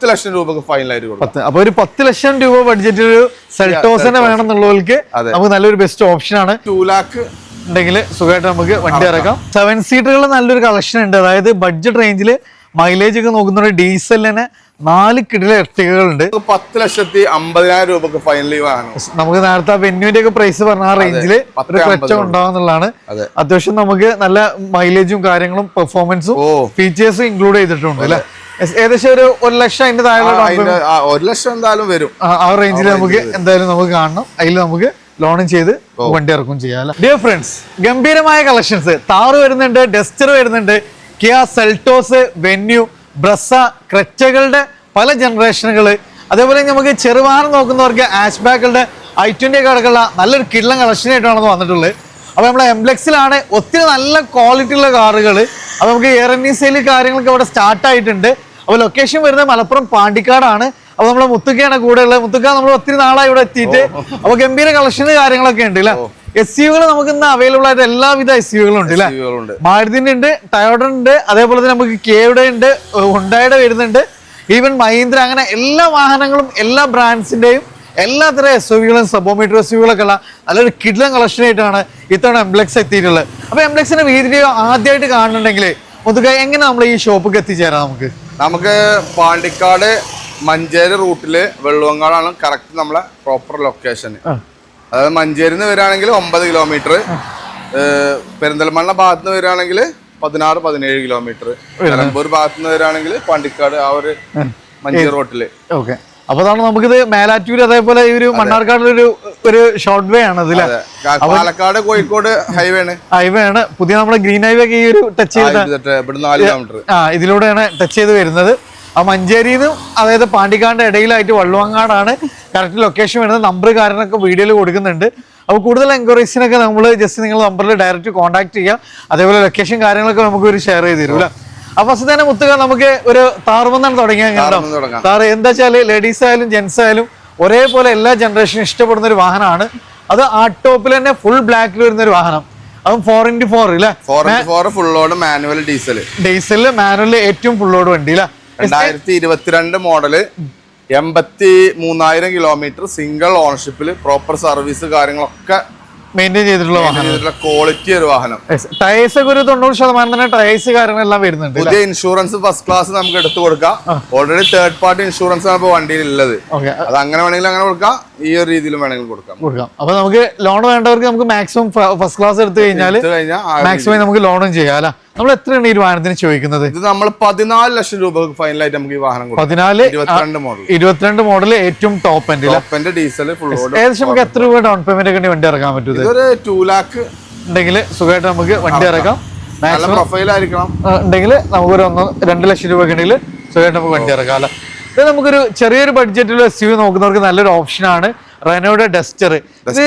പത്ത് ലക്ഷം രൂപക്ക് ഫൈനലായിട്ട് അപ്പൊ ഒരു പത്ത് ലക്ഷം രൂപ ബഡ്ജറ്റ് ഒരു സെൽട്ടോസിനെ വേണമെന്നുള്ളവർക്ക്. നമുക്ക് നല്ലൊരു ബെസ്റ്റ് ഓപ്ഷൻ ആണ്. ടു ലാക്ക് ഉണ്ടെങ്കിൽ സുഖമായിട്ട് നമുക്ക് വണ്ടി ഇറക്കാം. സെവൻ സീറ്ററുകൾ നല്ലൊരു കളക്ഷൻ ഉണ്ട്. അതായത് ബഡ്ജറ്റ് റേഞ്ചിൽ മൈലേജ് ഒക്കെ നോക്കുന്ന ഡീസലിന് നാല് കിടില എർട്ടികകളുണ്ട് പത്ത് ലക്ഷത്തി അമ്പതിനായിരം രൂപക്ക് ഫൈനലി വാങ്ങണം. നമുക്ക് നേരത്തെ വെന്യൂന്റെ ഒക്കെ പ്രൈസ് പറഞ്ഞ ആ ഒരു ക്ലച്ച് ഉണ്ടാവുന്നതാണ് അത്യാവശ്യം നമുക്ക് നല്ല മൈലേജും കാര്യങ്ങളും പെർഫോമൻസും ഫീച്ചേഴ്സും ഇൻക്ലൂഡ് ചെയ്തിട്ടുണ്ട് അല്ലെ? ഏകദേശം ഒരു ഒരു ലക്ഷം അതിന്റെ താഴെ ഒരു ലക്ഷം എന്തായാലും വരും. ആ റേഞ്ചിൽ നമുക്ക് എന്തായാലും നമുക്ക് കാണണം. അതിൽ നമുക്ക് ലോണും ചെയ്ത് വണ്ടി ഇറക്കും ചെയ്യാം ഡിയർ ഫ്രണ്ട്സ് ഗംഭീരമായ കളക്ഷൻസ് താറ് വരുന്നുണ്ട് ഡസ്റ്റർ വരുന്നുണ്ട് കിയ സെൽട്ടോസ് വെന്യൂ ബ്രസ ക്രച്ചകളുടെ പല ജനറേഷനുകൾ അതേപോലെ നമുക്ക് ചെറുവാഹനം നോക്കുന്നവർക്ക് ആഷ് ബാക്കുകളുടെ ഐ ട്വന്റി ഒക്കെ അടക്കമുള്ള നല്ലൊരു കിള്ളം കളക്ഷനായിട്ടാണ് വന്നിട്ടുള്ളത്. അപ്പോൾ നമ്മുടെ എംബ്ലെക്സിലാണ് ഒത്തിരി നല്ല ക്വാളിറ്റി ഉള്ള കാറുകൾ അപ്പോൾ നമുക്ക് എയർ എൻ ഇ സെയിൽ കാര്യങ്ങളൊക്കെ അവിടെ സ്റ്റാർട്ട് ആയിട്ടുണ്ട്. അപ്പോൾ ലൊക്കേഷൻ വരുന്നത് മലപ്പുറം പാണ്ടിക്കാടാണ്. അപ്പോൾ നമ്മളെ മുത്തുക്കയാണ് കൂടെ ഉള്ളത് മുത്തുക്ക നമ്മൾ ഒത്തിരി നാളായി ഇവിടെ എത്തിയിട്ട്. അപ്പോൾ ഗംഭീര കളക്ഷൻ കാര്യങ്ങളൊക്കെ ഉണ്ട് അല്ലേ എസ് യുകൾ നമുക്ക് ഇന്ന് അവൈലബിൾ ആയിട്ട് എല്ലാവിധ എസ് യുകളും ഉണ്ട് അല്ലേ മാരുതിന്റെ ഉണ്ട് ടയോഡ ഉണ്ട് അതേപോലെ തന്നെ നമുക്ക് കേയുടെ ഉണ്ട് ഹുണ്ടായുടെ വരുന്നുണ്ട്. ഈവൻ മഹീന്ദ്ര അങ്ങനെ എല്ലാ വാഹനങ്ങളും എല്ലാ ബ്രാൻഡ്സിന്റെയും എല്ലാത്തരം എസ് യുകളും സബോമീറ്റർ എസ് യുകളൊക്കെ ഉള്ള നല്ലൊരു കിഡ്ലൻ കളക്ഷൻ ആയിട്ടാണ് ഇത്തവണ എംബ്ലെക്സ് എത്തിയിട്ടുള്ളത്. അപ്പൊ എംബ്ലെക്സിന്റെ വീഡിയോ ആദ്യമായിട്ട് കാണുന്നുണ്ടെങ്കിൽ മുതുക എങ്ങനെ നമ്മൾ ഈ ഷോപ്പിൽ എത്തിച്ചേരാം നമുക്ക്? നമുക്ക് പാണ്ടിക്കാട് മഞ്ചേരി റൂട്ടിൽ വെള്ളുവങ്ങാടാണ് കറക്റ്റ് നമ്മളെ പ്രോപ്പർ ലൊക്കേഷൻ അതായത് മഞ്ചേരി നിന്ന് വരികയാണെങ്കിൽ ഒമ്പത് കിലോമീറ്റർ പെരിന്തൽമണ്ണ ഭാഗത്ത് നിന്ന് വരികയാണെങ്കിൽ പതിനാറ് പതിനേഴ് കിലോമീറ്റർ നിലമ്പൂർ ഭാഗത്ത് നിന്ന് വരികയാണെങ്കിൽ പാണ്ടിക്കാട് ആ ഒരു മഞ്ചേരി റോട്ടിൽ. ഓക്കെ. അപ്പൊ അതാണ് നമുക്കിത് മേലാറ്റൂർ അതേപോലെ ഈ ഒരു മണ്ണാർക്കാടിലൊരു ഒരു ഷോർട്ട് വേ ആണ് അതിൽ. അതെ. പാലക്കാട് കോഴിക്കോട് ഹൈവേ ആണ്. ഹൈവേ ആണ്. പുതിയ നമ്മുടെ ഗ്രീൻ ഹൈവേ ഒക്കെ ഈ ഒരു ടച്ച് ചെയ്ത ആ ഇതിലൂടെയാണ് ടച്ച് ചെയ്ത് വരുന്നത്. ആ മഞ്ചേരിന്ന് അതായത് പാണ്ടിക്കാടിന്റെ ഇടയിലായിട്ട് വള്ളുവങ്ങാടാണ് കറക്റ്റ് ലൊക്കേഷൻ വരുന്നത്. നമ്പർ കാരനൊക്കെ വീഡിയോയിൽ കൊടുക്കുന്നുണ്ട്. അപ്പോൾ കൂടുതൽ എൻക്വയറീസിനൊക്കെ നമ്മൾ ജസ്റ്റ് നിങ്ങൾ നമ്പറിൽ ഡയറക്റ്റ് കോൺടാക്ട് ചെയ്യാം. അതേപോലെ ലൊക്കേഷൻ കാര്യങ്ങളൊക്കെ നമുക്ക് ഒരു ഷെയർ ചെയ്ത് തരും അല്ലേ ആ ഫസ്റ്റ് തന്നെ മുത്തുക നമുക്ക് ഒരു താറുമെന്നാണ് തുടങ്ങിയാൽ. താറ് എന്താ വെച്ചാൽ ലേഡീസ് ആയാലും ജെന്റ്സ് ആയാലും ഒരേപോലെ എല്ലാ ജനറേഷനും ഇഷ്ടപ്പെടുന്ന ഒരു വാഹനമാണ്. അത് ആ ടോപ്പിൽ തന്നെ ഫുൾ ബ്ലാക്കിൽ വരുന്ന ഒരു വാഹനം. അതും ഫോർ ഇന്റു ഫോർ ഇല്ലേ ഫുൾ ലോഡ് മാനുവൽ ഡീസൽ ഡീസലിൽ മാനുവലിൽ ഏറ്റവും ഫുൾ ലോഡ് വണ്ടി അല്ലേ രണ്ടായിരത്തി ഇരുപത്തിരണ്ട് മോഡൽ എൺപത്തി മൂന്നായിരം കിലോമീറ്റർ സിംഗിൾ ഓണർഷിപ്പിൽ പ്രോപ്പർ സർവീസ് കാര്യങ്ങളൊക്കെ മെയിന്റെയിൻ ചെയ്തിട്ടുള്ള വാഹനം. ക്വാളിറ്റി ഒരു വാഹനം. ടയേഴ്സ് ഒക്കെ ഒരു തൊണ്ണൂറ് ശതമാനം തന്നെ ടയേഴ്സ് കാര്യങ്ങളെല്ലാം വരുന്നുണ്ട് പുതിയ ഇൻഷുറൻസ് ഫസ്റ്റ് ക്ലാസ് നമുക്ക് എടുത്തു കൊടുക്കാം. ഓൾറെഡി തേർഡ് പാർട്ടി ഇൻഷുറൻസ് ആണ് ഇപ്പോൾ വണ്ടിയിൽ ഉള്ളത് അത് അങ്ങനെ വേണമെങ്കിൽ അങ്ങനെ കൊടുക്കാം. ഈ ഒരു രീതിയിലും വേണമെങ്കിൽ കൊടുക്കാം. കൊടുക്കാം. അപ്പൊ നമുക്ക് ലോൺ വേണ്ടവർക്ക് നമുക്ക് മാക്സിമം ഫസ്റ്റ് ക്ലാസ് എടുത്തു കഴിഞ്ഞാൽ മാക്സിമം നമുക്ക് ലോണും ചെയ്യാം അല്ല? നമ്മൾ എത്രയാണ് ഈ വാഹനത്തിന് ചോദിക്കുന്നത്? ഇത് നമ്മൾ പതിനാല് ലക്ഷം രൂപ ഫൈനലായിട്ട് നമുക്ക് ഈ വാഹനം പതിനാല് ഇരുപത്തിരണ്ട് മോഡൽ ഇരുപത്തിരണ്ട് മോഡൽ ഏറ്റവും ടോപ്പ് എൻഡിൽ ടോപ്പന്റെ ഡീസൽ ഫുൾ ഏകദേശം നമുക്ക് എത്ര രൂപ ഡൗൺ പേയ്മെന്റ് ഒക്കെ വണ്ടി ഇറക്കാൻ പറ്റും ഇതൊരു ടു ലാക്ക് ഉണ്ടെങ്കിൽ സുഖമായിട്ട് നമുക്ക് വണ്ടി ഇറക്കാം. നല്ല പ്രൊഫൈൽ ആയിരിക്കണം. ഉണ്ടെങ്കിൽ നമുക്കൊരു ഒന്ന് രണ്ട് ലക്ഷം രൂപ ഒക്കെ ഉണ്ടെങ്കിൽ സുഖമായിട്ട് നമുക്ക് വണ്ടി ഇറക്കാം അല്ല ഇത് നമുക്കൊരു ചെറിയൊരു ബഡ്ജറ്റിൽ എസ് യു നോക്കുന്നവർക്ക് നല്ലൊരു ഓപ്ഷനാണ് റെനോയുടെ ഡസ്റ്റർ.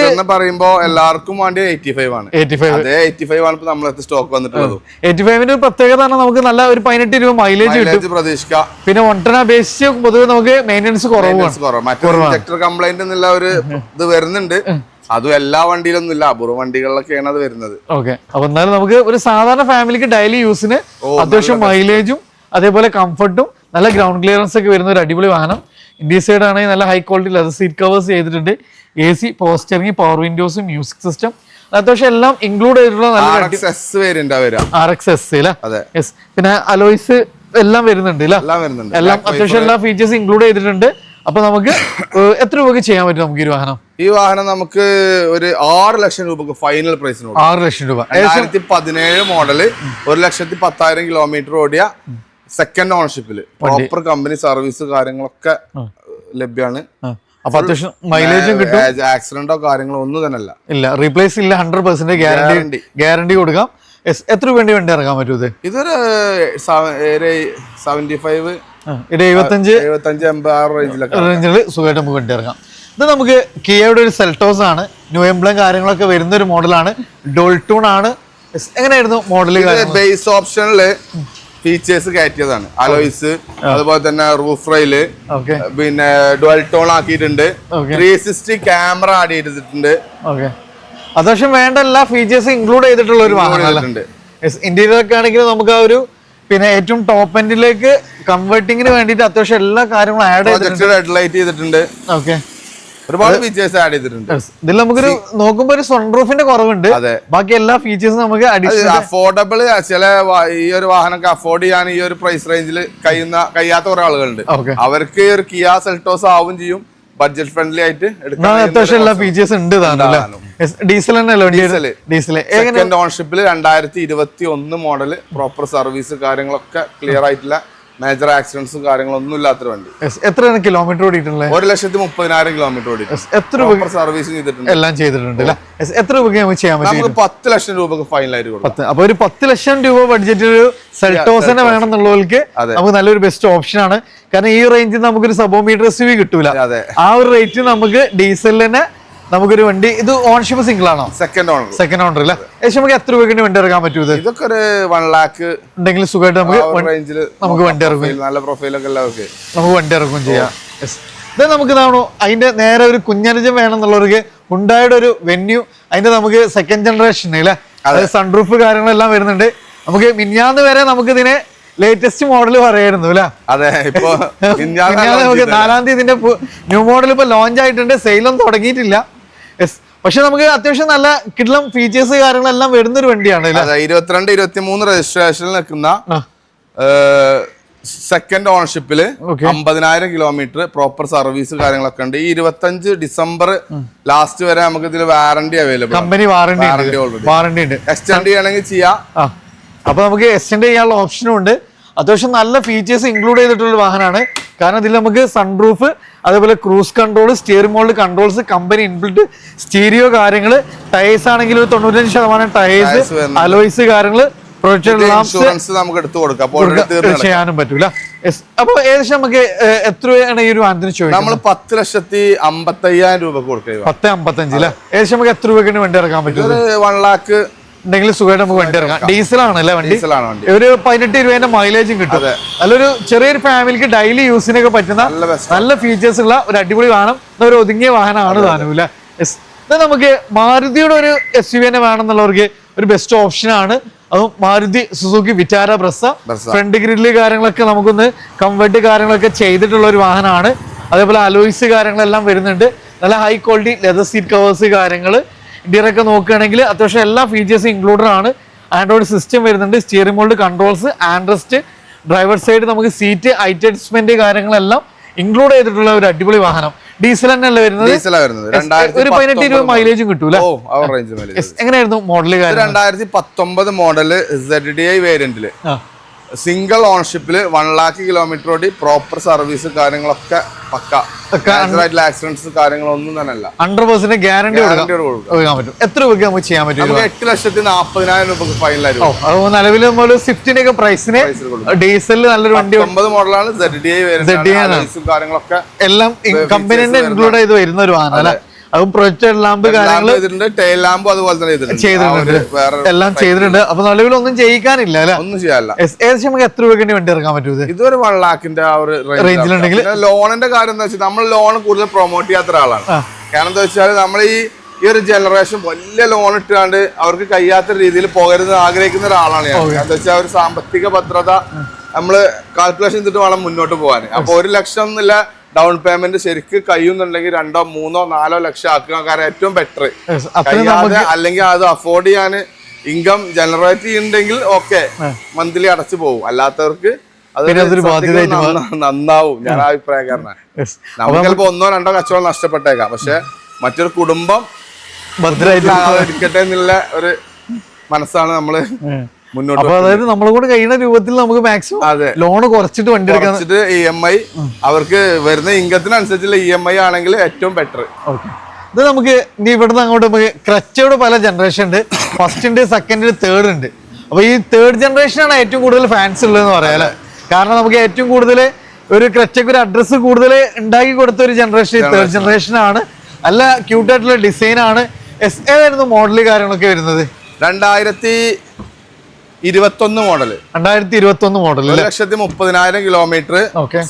എന്ന് പറയുമ്പോൾ എല്ലാവർക്കും വേണ്ടി എയ്റ്റി ഫൈവ് ആണ്. എയ്റ്റി ഫൈവ് അതേ എയ്റ്റി ഫൈവ് ആണ് നമ്മൾ സ്റ്റോക്ക് വന്നിട്ടുള്ളത്. എയ്റ്റി ഫൈവിന്റെ ഒരു പ്രത്യേകത പറഞ്ഞാൽ നമുക്ക് നല്ല ഒരു പതിനെട്ട് രൂപ മൈലേജ് കിട്ടും. പ്രതീക്ഷിക്കാം പിന്നെ വണ്ടന അപേക്ഷിച്ച് പൊതുവെ നമുക്ക് മെയിന്റെനൻസ് കുറവാണ്. മറ്റൊരു ഇൻജക്ടർ കംപ്ലൈന്റ് എന്നുള്ള ഒരു ഇത് വരുന്നുണ്ട്. അതും എല്ലാ വണ്ടിയിലൊന്നും ഇല്ല അപൂർവ വണ്ടികളിലൊക്കെയാണ് അത് വരുന്നത്. ഓക്കെ അപ്പൊ എന്നാലും നമുക്ക് ഒരു സാധാരണ ഫാമിലിക്ക് ഡെയിലി യൂസിന് അത്യാവശ്യം മൈലേജും അതേപോലെ കംഫർട്ടും നല്ല ഗ്രൗണ്ട് ക്ലിയറൻസ് ഒക്കെ വരുന്ന ഒരു അടിപൊളി വാഹനം. ഇന്ത്യ സൈഡ് ആണെങ്കിൽ നല്ല high quality leather seat covers ചെയ്തിട്ടുണ്ട്. A C power steering power windows music system അത്യാവശ്യം എല്ലാം ഇൻക്ലൂഡ് ചെയ്തിട്ടുള്ള നല്ല ആർ എക്സ് എസ് യെസ് പിന്നെ അലോയ്സ് എല്ലാം വരുന്നുണ്ട് എല്ലാം വരുന്നുണ്ട്. എല്ലാം അത്യാവശ്യം എല്ലാ ഫീച്ചേഴ്സ് ഇൻക്ലൂഡ് ചെയ്തിട്ടുണ്ട്. അപ്പൊ നമുക്ക് എത്ര രൂപക്ക് ചെയ്യാൻ പറ്റും നമുക്ക് ഈ വാഹനം? ഈ വാഹനം നമുക്ക് ഒരു ആറ് ലക്ഷം രൂപക്ക് ഫൈനൽ പ്രൈസിന് ആറ് ലക്ഷം രൂപ. രണ്ടായിരത്തി പതിനേഴ് മോഡൽ ഒരു ലക്ഷത്തി പത്തായിരം കിലോമീറ്റർ ഓടിയ സെക്കൻഡ് ഓണർഷിപ്പിൽ പ്രോപ്പർ കമ്പനി സർവീസ് കാര്യങ്ങളൊക്കെ ലഭ്യമാണ് അപ്പൊ അത്യാവശ്യം മൈലേജും കിട്ടും. ആക്സിഡന്റോ കാര്യങ്ങളോ ഒന്നും തന്നെ അല്ല ഇല്ല റീപ്ലേസ് ഇല്ല ഹൺഡ്രഡ് പെർസെന്റ് ഗ്യാരണ്ടി. ഗ്യാരണ്ടി കൊടുക്കാം. എത്ര രൂപ വേണ്ടി വണ്ടി പറ്റൂ പറ്റും ഇത്? ഇതൊരു സെവന്റി ഫൈവ് ഇത് എഴുപത്തഞ്ച് എഴുപത്തഞ്ച് എൺപത് ആറ് റേഞ്ചിലൊക്കെ റേഞ്ചിൽ സുഖമായിട്ട് നമുക്ക് വണ്ടി ഇറങ്ങാം. ഇത് നമുക്ക് കിയയുടെ ഒരു സെൽട്ടോസ് ആണ്. ന്യൂ എംബ്ലം കാര്യങ്ങളൊക്കെ വരുന്ന ഒരു മോഡലാണ് ഡോൾട്ടൂൺ ആണ്. എങ്ങനെയായിരുന്നു മോഡൽ ബേസ് ഓപ്ഷനിൽ ഫീച്ചേഴ്സ് കയറ്റിയതാണ്. അലോയ്സ് അതുപോലെ തന്നെ റൂഫ് റൈൽ പിന്നെ ഡുവൽ ടോൺ ആക്കിയിട്ടുണ്ട്. ത്രീ സിക്സ്റ്റി ക്യാമറ ആഡ് ചെയ്തിട്ടുണ്ട്. അത്യാവശ്യം വേണ്ട എല്ലാ ഫീച്ചേഴ്സും ഇൻക്ലൂഡ് ചെയ്തിട്ടുള്ള ഒരു ചെയ്തിട്ടുണ്ട്. ഇന്റീരിയർ ഒക്കെ ആണെങ്കിൽ നമുക്ക് ആ ഒരു പിന്നെ ഏറ്റവും ടോപ്പ് എൻഡിലേക്ക് കൺവേർട്ടിങ്ങിന് വേണ്ടിയിട്ട് അത്യാവശ്യം എല്ലാ കാര്യങ്ങളും ആഡ് ചെയ്തിട്ടുണ്ട്. ഹെഡ്ലൈറ്റ് ചെയ്തിട്ടുണ്ട്. ഓക്കെ ഒരുപാട് ഫീച്ചേഴ്സ് ആഡ് ചെയ്തിട്ടുണ്ട്. ഇതിൽ നമുക്കൊരു നോക്കുമ്പോ ഒരു സൺറൂഫിന്റെ കുറവുണ്ട്. അതെ. ബാക്കി എല്ലാ ഫീച്ചേഴ്സും നമുക്ക് അഫോർഡബിൾ ചില ഈ ഒരു വാഹനമൊക്കെ അഫോർഡ് ചെയ്യാൻ ഈ ഒരു പ്രൈസ് റേഞ്ചിൽ കഴിയുന്ന കഴിയാത്ത കുറെ ആളുകളുണ്ട്. അവർക്ക് ഈ ഒരു കിയ സെൽട്ടോസ് ആവും ചെയ്യും. ബഡ്ജറ്റ് ഫ്രണ്ട്ലി ആയിട്ട് അത്യാവശ്യം എല്ലാ ഫീച്ചേഴ്സ് ഉണ്ട് ഡീസൽ ഡീസൽ സെക്കൻഡ് ഓൺഷിപ്പിൽ രണ്ടായിരത്തി ഇരുപത്തി ഒന്ന് മോഡൽ പ്രോപ്പർ സർവീസ് കാര്യങ്ങളൊക്കെ ക്ലിയർ ആയിട്ടില്ല മേജർ ആക്സിഡൻസും കാര്യങ്ങളൊന്നും ഇല്ലാത്തൊരു വണ്ടി. എത്രയാണ് കിലോമീറ്റർ ഓടിയിട്ടുള്ളത്? ഒരു ലക്ഷത്തി മുപ്പതിനായിരം കിലോമീറ്റർ ഓടി എത്ര രൂപ സർവീസ് ചെയ്തിട്ടുണ്ട്. എല്ലാം ചെയ്തിട്ടുണ്ട് എത്ര രൂപ നമുക്ക് ചെയ്യാൻ പറ്റും നമുക്ക് പത്ത് ലക്ഷം രൂപക്ക് ഫൈനലായിട്ട് കൊടുക്കും. അപ്പൊ ഒരു പത്ത് ലക്ഷം രൂപ ബഡ്ജറ്റ് ഒരു സെൽട്ടോസിനെ വേണം എന്നുള്ളവർക്ക് അതെ. നമുക്ക് നല്ലൊരു ബെസ്റ്റ് ഓപ്ഷൻ ആണ്. കാരണം ഈ റേഞ്ചിൽ നമുക്കൊരു സബോമീറ്റർ എസ് കിട്ടൂല. ആ ഒരു റേറ്റ് നമുക്ക് ഡീസലിന് നമുക്കൊരു വണ്ടി. ഇത് ഓൺഷിപ്പ് സിംഗിൾ ആണോ? സെക്കൻഡ് ഓണർ സെക്കൻഡ് ഓണർ അല്ലേ ഏകദേശം നമുക്ക് എത്ര രൂപയ്ക്ക് വണ്ടി ഇറക്കാൻ പറ്റൂ ഇത്? ഇതൊക്കെ ഒരു വൺ ലാക്ക് ഉണ്ടെങ്കിൽ സുഖമായിട്ട് നമുക്ക് റേഞ്ചിൽ നമുക്ക് വണ്ടി ഇറക്കും നല്ല പ്രൊഫൈലൊക്കെ എല്ലാവർക്കും നമുക്ക് വണ്ടി ഇറക്കുകയും ചെയ്യാം. ഇത് നമുക്ക് ഇതാണോ അതിന്റെ നേരെ ഒരു കുഞ്ഞനുജം വേണം എന്നുള്ളവർക്ക് ഉണ്ടായുടെ ഒരു വെന്യൂ അതിന്റെ നമുക്ക് സെക്കൻഡ് ജനറേഷൻ അല്ലേ? അതായത് സൺറൂഫ് കാര്യങ്ങളെല്ലാം വരുന്നുണ്ട്. നമുക്ക് മിഞ്ഞാന്ന് വരെ നമുക്ക് ഇതിനെ ലേറ്റസ്റ്റ് മോഡൽ പറയായിരുന്നു അല്ലേ? അതെ ഇപ്പൊ മിനിഞ്ഞാന്ന് നാലാം തീയതി ഇതിന്റെ ന്യൂ മോഡൽ ഇപ്പൊ ലോഞ്ച് ആയിട്ടുണ്ട്. സെയിലൊന്നും തുടങ്ങിയിട്ടില്ല. പക്ഷെ നമുക്ക് അത്യാവശ്യം നല്ല കിടലം ഫീച്ചേഴ്സ് കാര്യങ്ങളെല്ലാം വരുന്ന ഒരു വണ്ടിയാണ് ഇരുപത്തിരണ്ട് ഇരുപത്തി മൂന്ന് രജിസ്ട്രേഷനിൽ നിൽക്കുന്ന സെക്കൻഡ് ഓണർഷിപ്പിൽ. അമ്പതിനായിരം കിലോമീറ്റർ പ്രോപ്പർ സർവീസ് കാര്യങ്ങളൊക്കെ ഉണ്ട്. ഈ ഇരുപത്തഞ്ച് ഡിസംബർ ലാസ്റ്റ് വരെ നമുക്ക് ഇതിൽ വാറണ്ടി അവൈലബിൾ കമ്പനി വാറണ്ടി ഉണ്ട്. വാറണ്ടി ഉണ്ട്. എക്സ്റ്റെൻഡ് ചെയ്യണമെങ്കിൽ ചെയ്യാം. അപ്പൊ നമുക്ക് എക്സ്റ്റെൻഡ് ചെയ്യാനുള്ള ഓപ്ഷനും ഉണ്ട്. അത്യാവശ്യം നല്ല ഫീച്ചേഴ്സ് ഇൻക്ലൂഡ് ചെയ്തിട്ടുള്ള വാഹനമാണ്. കാരണം ഇതിൽ നമുക്ക് സൺറൂഫ് അതേപോലെ ക്രൂസ് കൺട്രോൾ സ്റ്റിയറിംഗ് മോളിൽ കൺട്രോൾസ് കമ്പനി ഇൻബിൽറ്റ് സ്റ്റീരിയോ കാര്യങ്ങൾ ടയേഴ്സ് ആണെങ്കിൽ ഒരു തൊണ്ണൂറ്റഞ്ച് ശതമാനം ടയേഴ്സ് അലോയ്സ് കാര്യങ്ങൾ നമുക്ക് എടുത്തു കൊടുക്കാം. ചെയ്യാനും പറ്റൂല. അപ്പൊ ഏകദേശം നമുക്ക് എത്ര രൂപയാണ് ഈ ഒരു വാഹനത്തിന് ചോദിക്കുന്നത്? നമ്മൾ പത്ത് ലക്ഷത്തി അമ്പത്തയ്യായിരം രൂപ കൊടുക്കുക പത്ത് അമ്പത്തഞ്ചില്ല ഏകദേശം നമുക്ക് എത്ര രൂപയ്ക്കാണ് വേണ്ടി ഇറക്കാൻ പറ്റും വൺ ലാക്ക് ഉണ്ടെങ്കിൽ സുഖമായിട്ട് നമുക്ക് വണ്ടി ഇറങ്ങാം. ഡീസലാണ് അല്ലേ വണ്ടി? ഒരു പതിനെട്ട് രൂപേന്റെ മൈലേജും കിട്ടും. നല്ലൊരു ചെറിയൊരു ഫാമിലിക്ക് ഡെയിലി യൂസിനൊക്കെ പറ്റുന്ന നല്ല ഫീച്ചേഴ്സ് ഉള്ള ഒരു അടിപൊളി വാഹനം. ഒരു ഒതുങ്ങിയ വാഹനമാണ് താനും ഇത് നമുക്ക് മാരുതിയുടെ ഒരു എസ് യു തന്നെ വേണമെന്നുള്ളവർക്ക് ഒരു ബെസ്റ്റ് ഓപ്ഷൻ ആണ്. അതും Maruti Suzuki Vitara Brezza. Front grill കാര്യങ്ങളൊക്കെ നമുക്കൊന്ന് കംഫർട്ട് കാര്യങ്ങളൊക്കെ ചെയ്തിട്ടുള്ള ഒരു വാഹനമാണ്. അതേപോലെ അലോയ്സ് കാര്യങ്ങളെല്ലാം വരുന്നുണ്ട്. നല്ല high quality leather seat covers കാര്യങ്ങൾ ഇന്ത്യയിലൊക്കെ നോക്കുകയാണെങ്കിൽ അത്യാവശ്യം എല്ലാ ഫീച്ചേഴ്സും ഇൻക്ലൂഡഡ് ആണ്. ആൻഡ്രോയിഡ് സിസ്റ്റം വരുന്നുണ്ട് steering mould controls armrest driver side നമുക്ക് സീറ്റ് അഡ്ജസ്റ്റ്മെന്റ് കാര്യങ്ങളെല്ലാം ഇൻക്ലൂഡ് ചെയ്തിട്ടുള്ള ഒരു അടിപൊളി വാഹനം. ഡീസൽ തന്നെയല്ലേ വരുന്നത്? ഒരു പതിനെട്ട് ഇരുപത് മൈലേജും കിട്ടൂല എങ്ങനെയായിരുന്നു മോഡൽ രണ്ടായിരത്തി പത്തൊമ്പത് മോഡൽ സെഡ് ഡി ഐ വേരിയന്റിൽ സിംഗിൾ ഓണർഷിപ്പിൽ വൺ ലാക്ക് കിലോമീറ്റർ ഓടി പ്രോപ്പർ സർവീസ് കാര്യങ്ങളൊക്കെ പക്ക. ആയിട്ടുള്ള ആക്സിഡൻസ് കാര്യങ്ങളൊന്നും തന്നെ അല്ല ഹൺഡ്രഡ് പെർസെന്റ് ഗ്യാരണ്ടി. കൊടുക്കാൻ പറ്റും. എത്ര രൂപയ്ക്ക് നമുക്ക് ചെയ്യാൻ പറ്റും എട്ട് ലക്ഷത്തി നാപ്പതിനായിരം രൂപക്ക് ഫൈനലായിരുന്നു നിലവിൽ നമ്മൾ സ്വിഫ്റ്റിന്റെ ഒക്കെ പ്രൈസിന് ഡീസലിൽ നല്ലൊരു വണ്ടി ഒമ്പത് മോഡലാണ് സെഡ് ഡി ഐ കാര്യങ്ങളൊക്കെ എല്ലാം കമ്പനി ഇൻക്ലൂഡ് ചെയ്ത് വരുന്ന ഒരു വാഹനം അല്ലെ? അതും പ്രൊജക്ടർ ലാമ്പ് കാര്യങ്ങൾ ടെയിൽ ലാമ്പും അതുപോലെ തന്നെ ചെയ്തിട്ടുണ്ട്. എല്ലാം ചെയ്തിട്ടുണ്ട്. അപ്പൊ നിലവിൽ ഒന്നും ചെയ്യിക്കാനില്ല അല്ലെ? ഒന്നും ചെയ്യാനില്ല. ഏകദേശം നമുക്ക് എത്ര രൂപയ്ക്ക് വണ്ടി ഇറക്കാൻ പറ്റും ഇത്? ഇതൊരു വൺ ലാഖിന്റെ ആ ഒരു റേഞ്ചിലുണ്ടെങ്കിൽ ലോണിന്റെ കാര്യം എന്താ വെച്ചാൽ നമ്മൾ ലോൺ കൂടുതൽ പ്രൊമോട്ട് ചെയ്യാത്ത ഒരാളാണ്. കാരണം എന്താ വെച്ചാൽ നമ്മൾ ഈ ഈ ഒരു ജനറേഷൻ വലിയ ലോൺ ഇട്ടാണ്ട് അവർക്ക് കഴിയാത്ത രീതിയിൽ പോകരുത് ആഗ്രഹിക്കുന്ന ഒരാളാണ് ഞാൻ. എന്താ വെച്ചാൽ ഒരു സാമ്പത്തിക ഭദ്രത നമ്മൾ കാൽക്കുലേഷൻ ചെയ്തിട്ട് വേണം മുന്നോട്ട് പോകാൻ അപ്പൊ ഒരു ലക്ഷം എന്നുള്ള ഡൗൺ പേയ്മെന്റ് ശരിക്ക് കഴിയുന്നുണ്ടെങ്കിൽ രണ്ടോ മൂന്നോ നാലോ ലക്ഷം ആക്കുക കാരണം ഏറ്റവും ബെറ്റർ കഴിയാതെ അല്ലെങ്കിൽ അത് അഫോർഡ് ചെയ്യാൻ ഇൻകം ജനറേറ്റ് ചെയ്യുന്നുണ്ടെങ്കിൽ ഓക്കെ മന്ത്ലി അടച്ചു പോകും. അല്ലാത്തവർക്ക് നന്നാവും. ഞാൻ അഭിപ്രായക്കാരനാണ്. നമുക്ക് ചിലപ്പോ ഒന്നോ രണ്ടോ കച്ചവടം നഷ്ടപ്പെട്ടേക്കാം. പക്ഷെ മറ്റൊരു കുടുംബം ഭദ്രമായിട്ട് ഇരിക്കട്ടെ എന്നുള്ള ഒരു മനസ്സാണ് നമ്മൾ മുന്നോട്ട് അപ്പൊ അതായത് നമ്മളെ കൂടെ കഴിയുന്ന രൂപത്തിൽ നമുക്ക് മാക്സിമം അതെ. ലോൺ കുറച്ചിട്ട് വണ്ടി എടുക്കാൻ ഇ എം ഐ അവർക്ക് വരുന്ന ഇൻകത്തിനനുസരിച്ചുള്ള ഇ എം ഐ ആണെങ്കിൽ ഏറ്റവും ബെറ്റർ ഓക്കെ ഇത് നമുക്ക് ഇനി ഇവിടുന്ന് അങ്ങോട്ട് നമുക്ക് ക്രച്ചയുടെ പല ജനറേഷൻ ഉണ്ട്. ഫസ്റ്റ് ഉണ്ട് സെക്കൻഡ് ഉണ്ട് തേർഡ് ഉണ്ട്. അപ്പൊ ഈ തേർഡ് ജനറേഷൻ ആണ് ഏറ്റവും കൂടുതൽ ഫാൻസ് ഉള്ളതെന്ന് പറയാം അല്ലെ? കാരണം നമുക്ക് ഏറ്റവും കൂടുതൽ ഒരു ക്രച്ചയ്ക്ക് ഒരു അഡ്രസ്സ് കൂടുതൽ ഉണ്ടാക്കി കൊടുത്ത ഒരു ജനറേഷൻ തേർഡ് ജനറേഷൻ ആണ്. അല്ല ക്യൂട്ടായിട്ടുള്ള ഡിസൈൻ ആണ്. എസ് ഏതായിരുന്നു മോഡൽ കാര്യങ്ങളൊക്കെ വരുന്നത്. രണ്ടായിരത്തി ഇരുപത്തൊന്ന് മോഡൽ രണ്ടായിരത്തി ഇരുപത്തി ഒന്ന് മോഡൽ ഒരു ലക്ഷത്തി മുപ്പതിനായിരം കിലോമീറ്റർ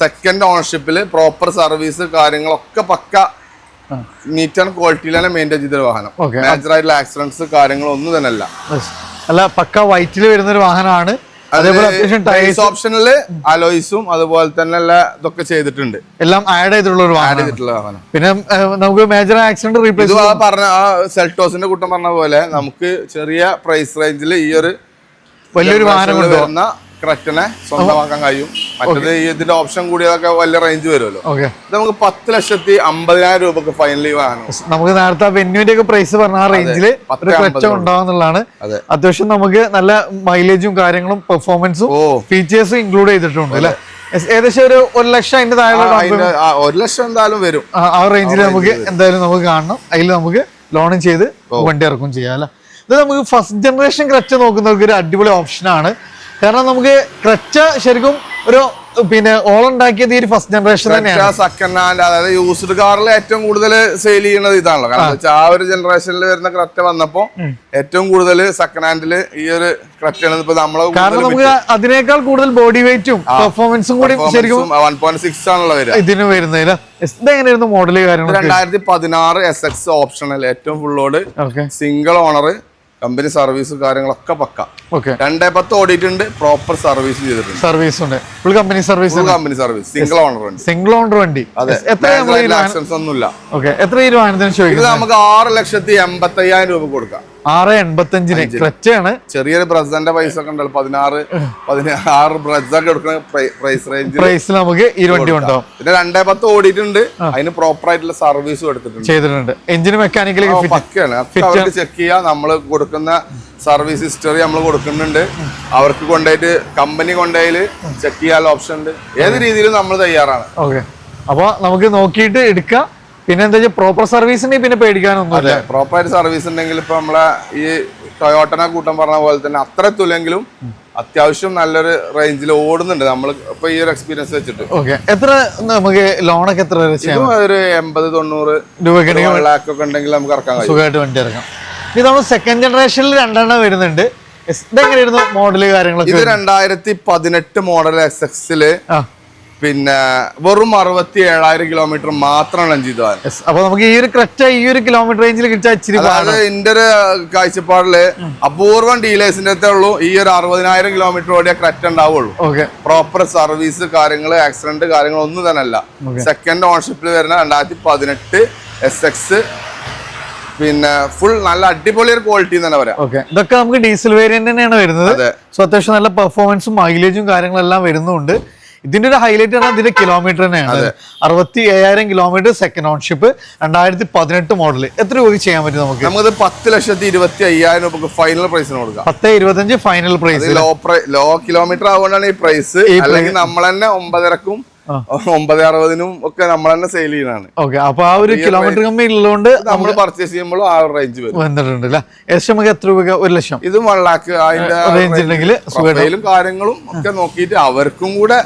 സെക്കൻഡ് ഓണർഷിപ്പിൽ പ്രോപ്പർ സർവീസ് കാര്യങ്ങളൊക്കെ പക്ക നീറ്റ് ആൻഡ് ക്വാളിറ്റിയിലാണ് മെയിന്റെയിൻ ചെയ്തൊരു വാഹനം. നാച്ചുറായിട്ടുള്ള ആക്സിഡൻസ് കാര്യങ്ങളൊന്നും തന്നെ അല്ല അല്ല പക്ക വൈറ്റിൽ വരുന്ന ഒരു വാഹനമാണ്. അലോയ്സും അതുപോലെ തന്നെ ഇതൊക്കെ ചെയ്തിട്ടുണ്ട്. എല്ലാം ആഡ് ചെയ്തിട്ടുള്ള ഒരു ആഡ് വാഹനം ചെയ്തിട്ടുള്ള വാഹനം. പിന്നെ നമുക്ക് മേജർ ആക്സിഡന്റ് റീപ്ലേസ് പറഞ്ഞ സെൽട്ടോസിന്റെ കൂട്ടം പറഞ്ഞ പോലെ നമുക്ക് ചെറിയ പ്രൈസ് റേഞ്ചിൽ ഈ ഒരു വലിയൊരു വാഹനം generationൽ വരുന്ന ക്രെറ്റനെ സ്വന്തമാക്കാൻ കഴിയും. മറ്റത് ഇതിന്റെ ഓപ്ഷൻ കൂടിയതൊക്കെ വലിയ റേഞ്ച് വരുമല്ലോ. ഇത് നമുക്ക് പത്ത് ലക്ഷത്തി അമ്പതിനായിരം രൂപക്ക് ഫൈനലി വാങ്ങണം നമുക്ക് നേരത്തെ വെന്യൂന്റെ ഒക്കെ പ്രൈസ് പറഞ്ഞ ആ റേഞ്ചിൽ ഉണ്ടാവുന്നതാണ് അത്യാവശ്യം നമുക്ക് നല്ല മൈലേജും കാര്യങ്ങളും പെർഫോമൻസും ഫീച്ചേഴ്സും ഇൻക്ലൂഡ് ചെയ്തിട്ടുണ്ട് അല്ലെ? ഏകദേശം ഒരു ഒരു ലക്ഷം അതിന്റെ താഴെ ഒരു ലക്ഷം എന്തായാലും വരും. ആ റേഞ്ചിൽ നമുക്ക് എന്തായാലും നമുക്ക് കാണണം. അതിൽ നമുക്ക് ലോണും ചെയ്ത് വണ്ടി ഇറക്കും ചെയ്യാം അല്ലെ? ഇത് നമുക്ക് ഫസ്റ്റ് ജനറേഷൻ ക്രച്ച നോക്കുന്നവർക്ക് ഒരു അടിപൊളി ഓപ്ഷനാണ് കാരണം നമുക്ക് ക്രച്ച ശരിക്കും ഒരു പിന്നെ ഓൾ ഉണ്ടാക്കിയത് ഈ ഒരു ഫസ്റ്റ് ജനറേഷൻ തന്നെയാണ്. സെക്കൻഡ് ഹാൻഡ് അതായത് യൂസ്ഡ് കാറിൽ ഏറ്റവും കൂടുതൽ സെയിൽ ചെയ്യുന്നത് ഇതാണല്ലോ. കാരണം വെച്ചാൽ ആ ഒരു ജനറേഷനിൽ വരുന്ന ക്രറ്റ വന്നപ്പോ ഏറ്റവും കൂടുതൽ സെക്കൻഡ് ഹാൻഡിൽ ഈ ഒരു ക്രറ്റയാണ് ഇപ്പൊ നമ്മളെ കാരണം നമുക്ക് അതിനേക്കാൾ കൂടുതൽ ബോഡി വെയിറ്റും പെർഫോമൻസും കൂടി ശരിക്കും വൺ പോയിന്റ് സിക്സ് ആണല്ലോ വരിക. ഇതിന് വരുന്നില്ല ഇതെങ്ങനെയായിരുന്നു മോഡൽ കാര്യങ്ങൾ രണ്ടായിരത്തി പതിനാറ് എസ് എക്സ് ഓപ്ഷണൽ ഏറ്റവും ഫുള്ളോട് സിംഗിൾ ഓണർ കമ്പനി സർവീസ് കാര്യങ്ങളൊക്കെ പക്ക. രണ്ടേ പത്ത് ഓടിയിട്ടുണ്ട്. പ്രോപ്പർ സർവീസ് ചെയ്തിട്ടുണ്ട്. സർവീസ് ഉണ്ട്. Full company service company service single owner വണ്ടി. സിംഗിൾ ഓണർ വണ്ടി ഈ ഒന്നുമില്ല. ഓക്കെ എത്ര ഇത് നമുക്ക് ആറ് ലക്ഷത്തി എൺപത്തി അയ്യായിരം രൂപ കൊടുക്കാം. ആറ് എൺപത്തഞ്ചിന്. ക്ലച്ചാണ് ചെറിയൊരു ബ്രസന്റെ പൈസ ഒക്കെ ഉണ്ടല്ലോ. പതിനാറ് പതിനാറ് ബ്രസ് ഒക്കെ എടുക്കുന്ന പ്രൈസ് റേഞ്ച് പ്രൈസിൽ നമുക്ക് ഈ വണ്ടി ഉണ്ടാവും പിന്നെ രണ്ടേ പത്ത് ഓടിയിട്ടുണ്ട്. അതിന് പ്രോപ്പർ ആയിട്ടുള്ള സർവീസും എടുത്തിട്ടുണ്ട്. ചെയ്തിട്ടുണ്ട്. എഞ്ചിന് മെക്കാനിക്കലി ചെക്ക് ചെയ്യാം. നമ്മൾ കൊടുക്കുന്ന സർവീസ് ഹിസ്റ്ററി നമ്മൾ കൊടുക്കുന്നുണ്ട്. അവർക്ക് കൊണ്ടുപോയിട്ട് കമ്പനി കൊണ്ടുപോയി ചെക്ക് ചെയ്യാനുള്ള ഓപ്ഷൻ ഉണ്ട്. ഏത് രീതിയിലും നമ്മൾ തയ്യാറാണ്. ഓക്കെ. അപ്പൊ നമുക്ക് നോക്കിയിട്ട് എടുക്കാം. പിന്നെ എന്താ വെച്ചാൽ പ്രോപ്പർ സർവീസിന് പിന്നെ പേടിക്കാനൊന്നുമില്ല. അതെ പ്രോപ്പർ ആയിട്ട് സർവീസ് ഉണ്ടെങ്കിൽ ഇപ്പൊ നമ്മളെ ഈ ടൊയോട്ടനെ കൂട്ടം പറഞ്ഞ പോലെ തന്നെ അത്ര തുലെങ്കിലും അത്യാവശ്യം നല്ലൊരു റേഞ്ചിൽ ഓടുന്നുണ്ട്. നമ്മൾ ഇപ്പൊ ഈ ഒരു എക്സ്പീരിയൻസ് വെച്ചിട്ട്. ഓക്കെ. എത്ര നമുക്ക് ലോണൊക്കെ എത്ര ഒരു എൺപത് തൊണ്ണൂറ് രൂപയ്ക്ക് ലാക്ക് ഒക്കെ ഉണ്ടെങ്കിൽ നമുക്ക് ഇറക്കാൻ സുഖമായിട്ട് വണ്ടി ഇറക്കാം. ഇത് നമ്മൾ സെക്കൻഡ് ജനറേഷനിൽ രണ്ടെണ്ണം വരുന്നുണ്ട്. ഇതെങ്ങനെയായിരുന്നു മോഡൽ കാര്യങ്ങളൊക്കെ ഇത് രണ്ടായിരത്തി പതിനെട്ട് മോഡൽ എസ് എക്സിൽ പിന്നെ വെറും അറുപത്തി ഏഴായിരം കിലോമീറ്റർ മാത്രമാണ് അഞ്ച് ചെയ്തത്. അപ്പൊ നമുക്ക് ഈ ഒരു കറക്റ്റ് ഈ ഒരു കിലോമീറ്റർ റേഞ്ചിൽ കിട്ടിയ അതായത് എന്റെ ഒരു കാഴ്ചപ്പാടിൽ അപൂർവം ഡീലേഴ്സിന്റെ അടുത്തേ ഉള്ളൂ. ഈ ഒരു അറുപതിനായിരം കിലോമീറ്റർ ഓടിയ ക്രെറ്റ് ഉണ്ടാവുള്ളൂ. പ്രോപ്പർ സർവീസ് കാര്യങ്ങൾ ആക്സിഡന്റ് കാര്യങ്ങൾ ഒന്നും തന്നെ അല്ല. സെക്കൻഡ് ഓണർഷിപ്പിൽ വരുന്ന രണ്ടായിരത്തി പതിനെട്ട് എസ് എക്സ് പിന്നെ ഫുൾ നല്ല അടിപൊളി ഒരു ക്വാളിറ്റി തന്നെ പറയാം. ഓക്കെ ഇതൊക്കെ നമുക്ക് ഡീസൽ വേരിയന്റ് തന്നെയാണ് വരുന്നത്. സോ അത്യാവശ്യം നല്ല പെർഫോമൻസും മൈലേജും കാര്യങ്ങളെല്ലാം വരുന്നുണ്ട്. ഇതിന്റെ ഒരു ഹൈലൈറ്റ് ആണ് ഇതിന്റെ കിലോമീറ്റർ തന്നെയാണ്. അറുപത്തി ഏഴായിരം കിലോമീറ്റർ സെക്കൻഡ് ഓൺഷിപ്പ് രണ്ടായിരത്തി പതിനെട്ട് മോഡൽ എത്ര രൂപ ചെയ്യാൻ പറ്റും നമുക്ക്? നമുക്ക് പത്ത് ലക്ഷത്തി ഇരുപത്തി അയ്യായിരം രൂപ ഫൈനൽ പ്രൈസിന് കൊടുക്കാം. പത്ത് ഇരുപത്തഞ്ച് final price low. Low kilometre ആവുകൊണ്ടാണ് ഈ പ്രൈസ് അല്ലെങ്കിൽ നമ്മൾ തന്നെ ഒമ്പതരക്കും ഒമ്പത് അറുപതിനും ഒക്കെ നമ്മൾ തന്നെ സെയിൽ ചെയ്യുന്നതാണ്. ഓക്കെ അപ്പൊ ആ ഒരു കിലോമീറ്റർ കമ്മി ഉള്ളതുകൊണ്ട് നമ്മൾ പർച്ചേസ് ചെയ്യുമ്പോൾ ആ റേഞ്ച് വരും. വന്നിട്ടുണ്ട് അല്ലേ? ഏകദേശം നമുക്ക് എത്ര രൂപ ഒരു ലക്ഷം? ഇതും വൺ ലാക്ക് അതിന്റെ റേഞ്ച് ഉണ്ടെങ്കിൽ കാര്യങ്ങളും ഒക്കെ നോക്കിയിട്ട് അവർക്കും കൂടെ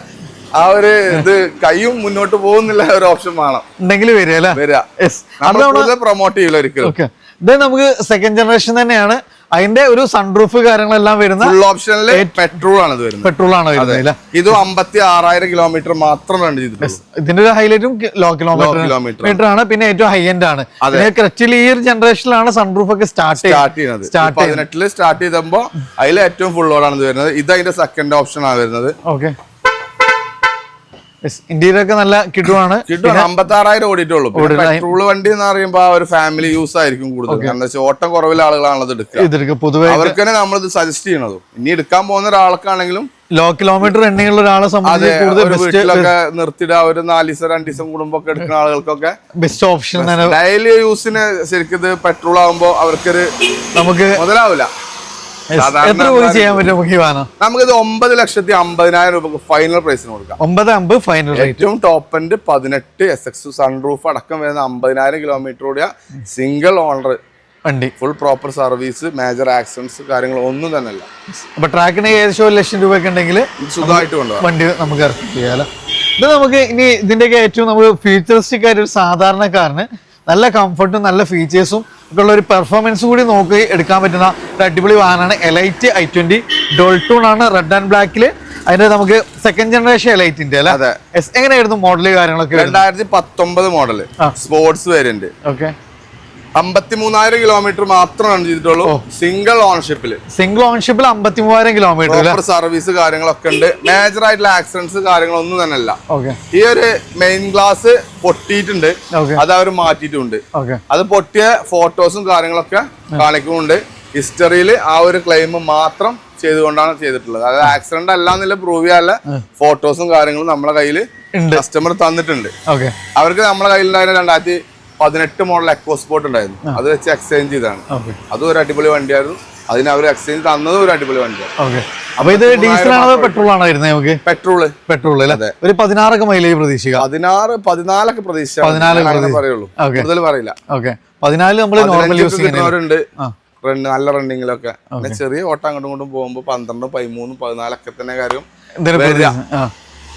ആ ഒരു ഇത് കൈയും മുന്നോട്ട് പോകുന്നില്ല ഒരു ഓപ്ഷൻ വേണം. ഉണ്ടെങ്കിൽ വരിക പ്രൊമോട്ട് ചെയ്യില്ല ഒരിക്കലും. നമുക്ക് സെക്കൻഡ് ജനറേഷൻ തന്നെയാണ്. അതിന്റെ ഒരു സൺറൂഫ് കാര്യങ്ങളെല്ലാം വരുന്ന ഫുൾ ഓപ്ഷനിൽ പെട്രോൾ ആണ് വരുന്നത്. പെട്രോൾ ആണ് വരുന്നത് ഇതും അമ്പത്തി ആറായിരം കിലോമീറ്റർ മാത്രം റൺ ചെയ്തിട്ടുള്ളൂ. ഇതിന്റെ ഒരു ഹൈലൈറ്റും ലോ കിലോമീറ്റർ ആണ്. പിന്നെ ഏറ്റവും ഹൈ എൻഡ് ആണ്. ക്രച്ചിൽ ഈ ഒരു ജനറേഷനിലാണ് സൺറൂഫ് ഒക്കെ സ്റ്റാർട്ട് സ്റ്റാർട്ട് ചെയ്യുന്നത്. Start പതിനെട്ടിൽ സ്റ്റാർട്ട് ചെയ്തപ്പോ അതിൽ ഏറ്റവും ഫുൾ ഓടാണ് ആണ് വരുന്നത്. ഇത് അതിന്റെ സെക്കൻഡ് ഓപ്ഷൻ ആണ് വരുന്നത്. ഓക്കെ ഇന്ത്യയിലൊക്കെ ഒക്കെ നല്ല കിട്ടുവാണ് കിട്ടും അമ്പത്തി ആറായിരം ഓടിയിട്ടുള്ളൂ. പെട്രോൾ വണ്ടി എന്ന് പറയുമ്പോ ആ ഒരു ഫാമിലി യൂസ് ആയിരിക്കും കൂടുതൽ കാരണം എന്താ വെച്ചാൽ ഓട്ടം കുറവിലെ ആളുകളാണത് എടുക്കുക. പൊതുവെ അവർക്ക് തന്നെ നമ്മളിത് സജസ്റ്റ് ചെയ്യണത്. ഇനി എടുക്കാൻ പോകുന്ന ഒരാൾക്കാണെങ്കിലും ലോ കിലോമീറ്റർ എണ്ണയുള്ള ഉള്ള ഒരാളെ സംബന്ധിച്ചൊക്കെ സംബന്ധിച്ച് കൂടുതൽ ഒരു നാല് ദിവസം രണ്ട് ദിവസം കൂടുമ്പോ ഒക്കെ എടുക്കുന്ന ആളുകൾക്കൊക്കെ ബെസ്റ്റ് ഓപ്ഷൻ ഡെയിലി യൂസിന് ശരിക്കും ഇത് പെട്രോൾ ആകുമ്പോ അവർക്കൊരു നമുക്ക് മുതലാവില്ല. എത്ര രൂപ ചെയ്യാൻ പറ്റും നമുക്ക് ഈ വാഹനം? നമുക്കിത് ഒമ്പത് ലക്ഷത്തി അമ്പതിനായിരം രൂപ ഫൈനൽ പ്രൈസിന് കൊടുക്കാം. ഒമ്പത് അമ്പത് ഫൈനൽ ഏറ്റവും ടോപ്പ് എൻഡ് പതിനെട്ട് എസ് എക്സ് സൺറൂഫ് അടക്കം വരുന്ന അമ്പതിനായിരം കിലോമീറ്റർ കൂടിയ സിംഗിൾ ഓണർ വണ്ടി. Full proper service major accidents കാര്യങ്ങൾ ഒന്നും തന്നെ അല്ല അപ്പൊ ട്രാക്കിന് ഏകദേശം ഒരു ലക്ഷം രൂപയൊക്കെ ഉണ്ടെങ്കിൽ സുഖമായിട്ട് കൊണ്ടുപോകാം വണ്ടി നമുക്ക് ഇറക്കി ചെയ്യാലോ. ഇത് നമുക്ക് ഇനി ഇതിന്റെയൊക്കെ ഏറ്റവും നമുക്ക് ഫ്യൂച്ചറിസ്റ്റിക് ആയിട്ട് ഒരു സാധാരണക്കാരന് നല്ല കംഫർട്ടും നല്ല ഫീച്ചേഴ്സും ഉള്ള ഒരു പെർഫോമൻസ് കൂടി നോക്കി എടുക്കാൻ പറ്റുന്ന ഒരു അടിപൊളി വാഹനമാണ് എലൈറ്റ് ഐ ട്വന്റി ഡോൾട്ടൂൺ ആണ് റെഡ് ആൻഡ് ബ്ലാക്കിൽ അതിന്റെ നമുക്ക് സെക്കൻഡ് ജനറേഷൻ എലൈറ്റിന്റെ അല്ലേ? എങ്ങനെയായിരുന്നു മോഡൽ കാര്യങ്ങളൊക്കെ രണ്ടായിരത്തി പത്തൊമ്പത് മോഡൽ സ്പോർട്സ് വേരിയന്റ് ഓക്കെ അമ്പത്തി മൂന്നായിരം കിലോമീറ്റർ മാത്രമാണ് ചെയ്തിട്ടുള്ളൂ. സിംഗിൾ ഓൺഷിപ്പിൽ സിംഗിൾ ഓൺഷിപ്പിൽ അമ്പത്തി മൂവായിരം കിലോമീറ്റർ സർവീസ് കാര്യങ്ങളൊക്കെ ഉണ്ട്. മേജർ ആയിട്ടുള്ള ആക്സിഡൻസ് കാര്യങ്ങളൊന്നും തന്നെ അല്ല ഓക്കെ ഈ ഒരു മെയിൻ ഗ്ലാസ് പൊട്ടിയിട്ടുണ്ട്. അത് അവർ മാറ്റിയിട്ടുണ്ട്. അത് പൊട്ടിയ ഫോട്ടോസും കാര്യങ്ങളൊക്കെ കാണിക്കുന്നുണ്ട്. ഹിസ്റ്ററിയിൽ ആ ഒരു ക്ലെയിം മാത്രം ചെയ്തുകൊണ്ടാണ് ചെയ്തിട്ടുള്ളത്. അതായത് ആക്സിഡന്റ് അല്ല എന്നുള്ള പ്രൂവ് ചെയ്യാല്ല ഫോട്ടോസും കാര്യങ്ങളും നമ്മളെ കയ്യിൽ കസ്റ്റമർ തന്നിട്ടുണ്ട്. അവർക്ക് നമ്മളെ കയ്യിലുണ്ടായിരുന്ന രണ്ടായിരത്തി പതിനെട്ട് മോഡൽ എക്കോസ്പോർട്ട് ഉണ്ടായിരുന്നു. അത് വെച്ച് എക്സ്ചേഞ്ച് ചെയ്താണ് അതും ഒരു അടിപൊളി വണ്ടിയായിരുന്നു. അതിന് അവർ എക്സ്ചേഞ്ച് തന്നതും ഒരു അടിപൊളി വണ്ടിയാണ് അപ്പൊ ഇത് ഡീസൽ ആണോ പെട്രോൾ ആണോ വരുന്നത് നമുക്ക്? പെട്രോൾ. പെട്രോൾ അല്ലേ? ഒരു പതിനാറൊക്കെ മൈലേജ് പ്രതീക്ഷിക്കാം. പതിനാറ് പതിനാലൊക്കെ പ്രതീക്ഷ പതിനാല് പറയുള്ളൂ. ഓക്കെ. കൂടുതൽ പറയില്ല. ഓക്കെ. പതിനാല് നമ്മൾ നോർമൽ യൂസ് നല്ല റണ്ണിങ്ങിലൊക്കെ പിന്നെ ചെറിയ ഓട്ടം അങ്ങോട്ടും ഇങ്ങോട്ടും പോകുമ്പോൾ പന്ത്രണ്ടും പതിമൂന്നും പതിനാലൊക്കെ തന്നെ കാര്യം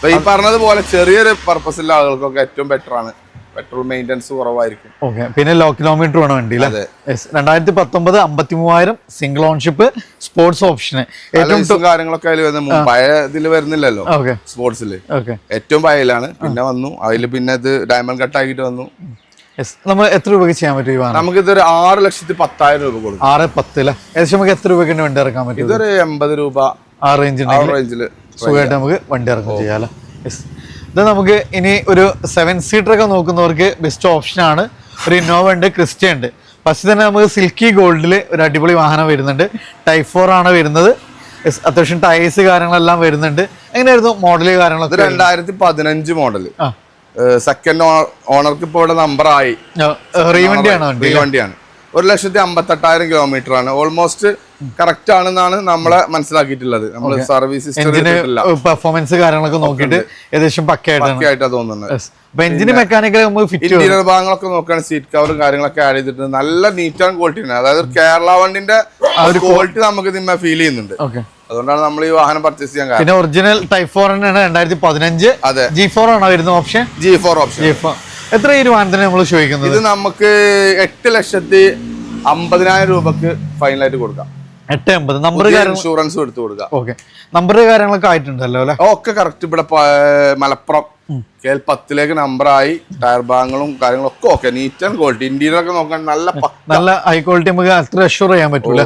ഈ പറഞ്ഞതുപോലെ ചെറിയൊരു പർപ്പസ് ഉള്ള ആളുകൾക്കൊക്കെ ഏറ്റവും ബെറ്റർ ആണ്. പെട്രോൾ മെയിന്റനൻസ് കുറവായിരിക്കും. ഓക്കെ പിന്നെ ലോ കിലോമീറ്റർ വേണം വണ്ടി അല്ലേ. രണ്ടായിരത്തി പത്തൊമ്പത് അമ്പത്തി മൂവായിരം സിംഗിൾ ഓൺഷിപ്പ് സ്പോർട്സ് ഓപ്ഷന് ഏറ്റവും കാര്യങ്ങളൊക്കെ അതിൽ വരുന്ന. പഴയ ഇതിൽ വരുന്നില്ലല്ലോ ഓക്കെ. സ്പോർട്സിൽ ഓക്കെ. ഏറ്റവും പഴയലാണ് പിന്നെ വന്നു. അതിൽ പിന്നെ ഇത് ഡയമണ്ട് കട്ട് ആക്കിയിട്ട് വന്നു. നമ്മൾ എത്ര രൂപയ്ക്ക് ചെയ്യാൻ പറ്റും ഈ നമുക്ക് ഇതൊരു ആറ് ലക്ഷത്തി പത്തായിരം രൂപ കൊടുക്കും. ആറ് പത്ത് അല്ലേ ഏകദേശം നമുക്ക് എത്ര രൂപയ്ക്ക് വണ്ടി ഇറക്കാൻ പറ്റും? ഇതൊരു എൺപത് രൂപ. ആ റേഞ്ചിൽ സുഖമായിട്ട് നമുക്ക് വണ്ടി ഇറക്കാൻ ചെയ്യാം അല്ലേ ഇത് നമുക്ക് ഇനി ഒരു സെവൻ സീറ്റർ ഒക്കെ നോക്കുന്നവർക്ക് ബെസ്റ്റ് ഓപ്ഷൻ ആണ്. ഒരു ഇന്നോവ ഉണ്ട് ക്രിസ്റ്റ ഉണ്ട്. ഫസ്റ്റ് തന്നെ നമുക്ക് സിൽക്കി ഗോൾഡിൽ ഒരു അടിപൊളി വാഹനം വരുന്നുണ്ട്. ടൈപ്പ് ഫോർ ആണ് വരുന്നത്. അത്യാവശ്യം ടയേഴ്സ് കാര്യങ്ങളെല്ലാം വരുന്നുണ്ട്. എങ്ങനെയായിരുന്നു മോഡൽ കാര്യങ്ങളൊക്കെ? രണ്ടായിരത്തി പതിനഞ്ച് മോഡൽ സെക്കൻഡ് ഓണർക്ക് ഇപ്പോൾ ഇവിടെ നമ്പർ ആയി. റീവണ്ടിയാണ് വണ്ടി? ഈ വണ്ടിയാണ് ഒരു ലക്ഷത്തി അമ്പത്തെട്ടായിരം കിലോമീറ്റർ ആണ്. ഓൾമോസ്റ്റ് കറക്റ്റ് ആണെന്നാണ് നമ്മളെ മനസ്സിലാക്കിയിട്ടുള്ളത്. നമ്മൾ സർവീസ് പെർഫോമൻസ് കാര്യങ്ങളൊക്കെ നോക്കിയിട്ട് ഏകദേശം പക്കയായിട്ടാണ്. തോന്നുന്നത്. എഞ്ചിന് മെക്കാനിക്കൽ ഇന്റീരിയർ ഭാഗങ്ങളൊക്കെ നോക്കുകയാണ്. സീറ്റ് കവറും കാര്യങ്ങളൊക്കെ ആഡ് ചെയ്തിട്ടുണ്ട് നല്ല നീറ്റ് ആൻഡ് ക്വാളിറ്റി ഉണ്ട് അതായത് ഒരു കേരള വണ്ടിന്റെ ക്വാളിറ്റി നമുക്ക് ഇതിന്മേ ഫീൽ ചെയ്യുന്നുണ്ട്. അതുകൊണ്ടാണ് നമ്മൾ ഈ വാഹനം പർച്ചേസ് ചെയ്യാൻ പിന്നെ ഒറിജിനൽ ടൈപ്പ് ഫോർ തന്നെയാണ് രണ്ടായിരത്തി പതിനഞ്ച്. അതെ. ജി ഫോർ ആണോ വരുന്ന option G four option G four എത്ര ഈ വാഹനത്തിന് നമ്മൾ ചോദിക്കുന്നത്? ഇത് നമുക്ക് എട്ട് ലക്ഷത്തി അമ്പതിനായിരം രൂപക്ക് ഫൈനലായിട്ട് കൊടുക്കാം. എട്ട് എൺപത് നമ്പർ ഇൻഷുറൻസ് എടുത്തു കൊടുക്കാം. ഓക്കെ. നമ്പർ കാര്യങ്ങളൊക്കെ ആയിട്ടുണ്ടല്ലോ അല്ലെ? ഒക്കെ കറക്റ്റ് ഇവിടെ മലപ്പുറം. കെ എൽ പത്തിലേക്ക് നമ്പറായി. ടയർ ഭാഗങ്ങളും കാര്യങ്ങളും ഒക്കെ okay. Neat and quality. Interior ഒക്കെ നോക്കാൻ നല്ല നല്ല ഹൈ ക്വാളിറ്റി നമുക്ക് അത്ര അഷ്യൂർ ചെയ്യാൻ പറ്റൂല.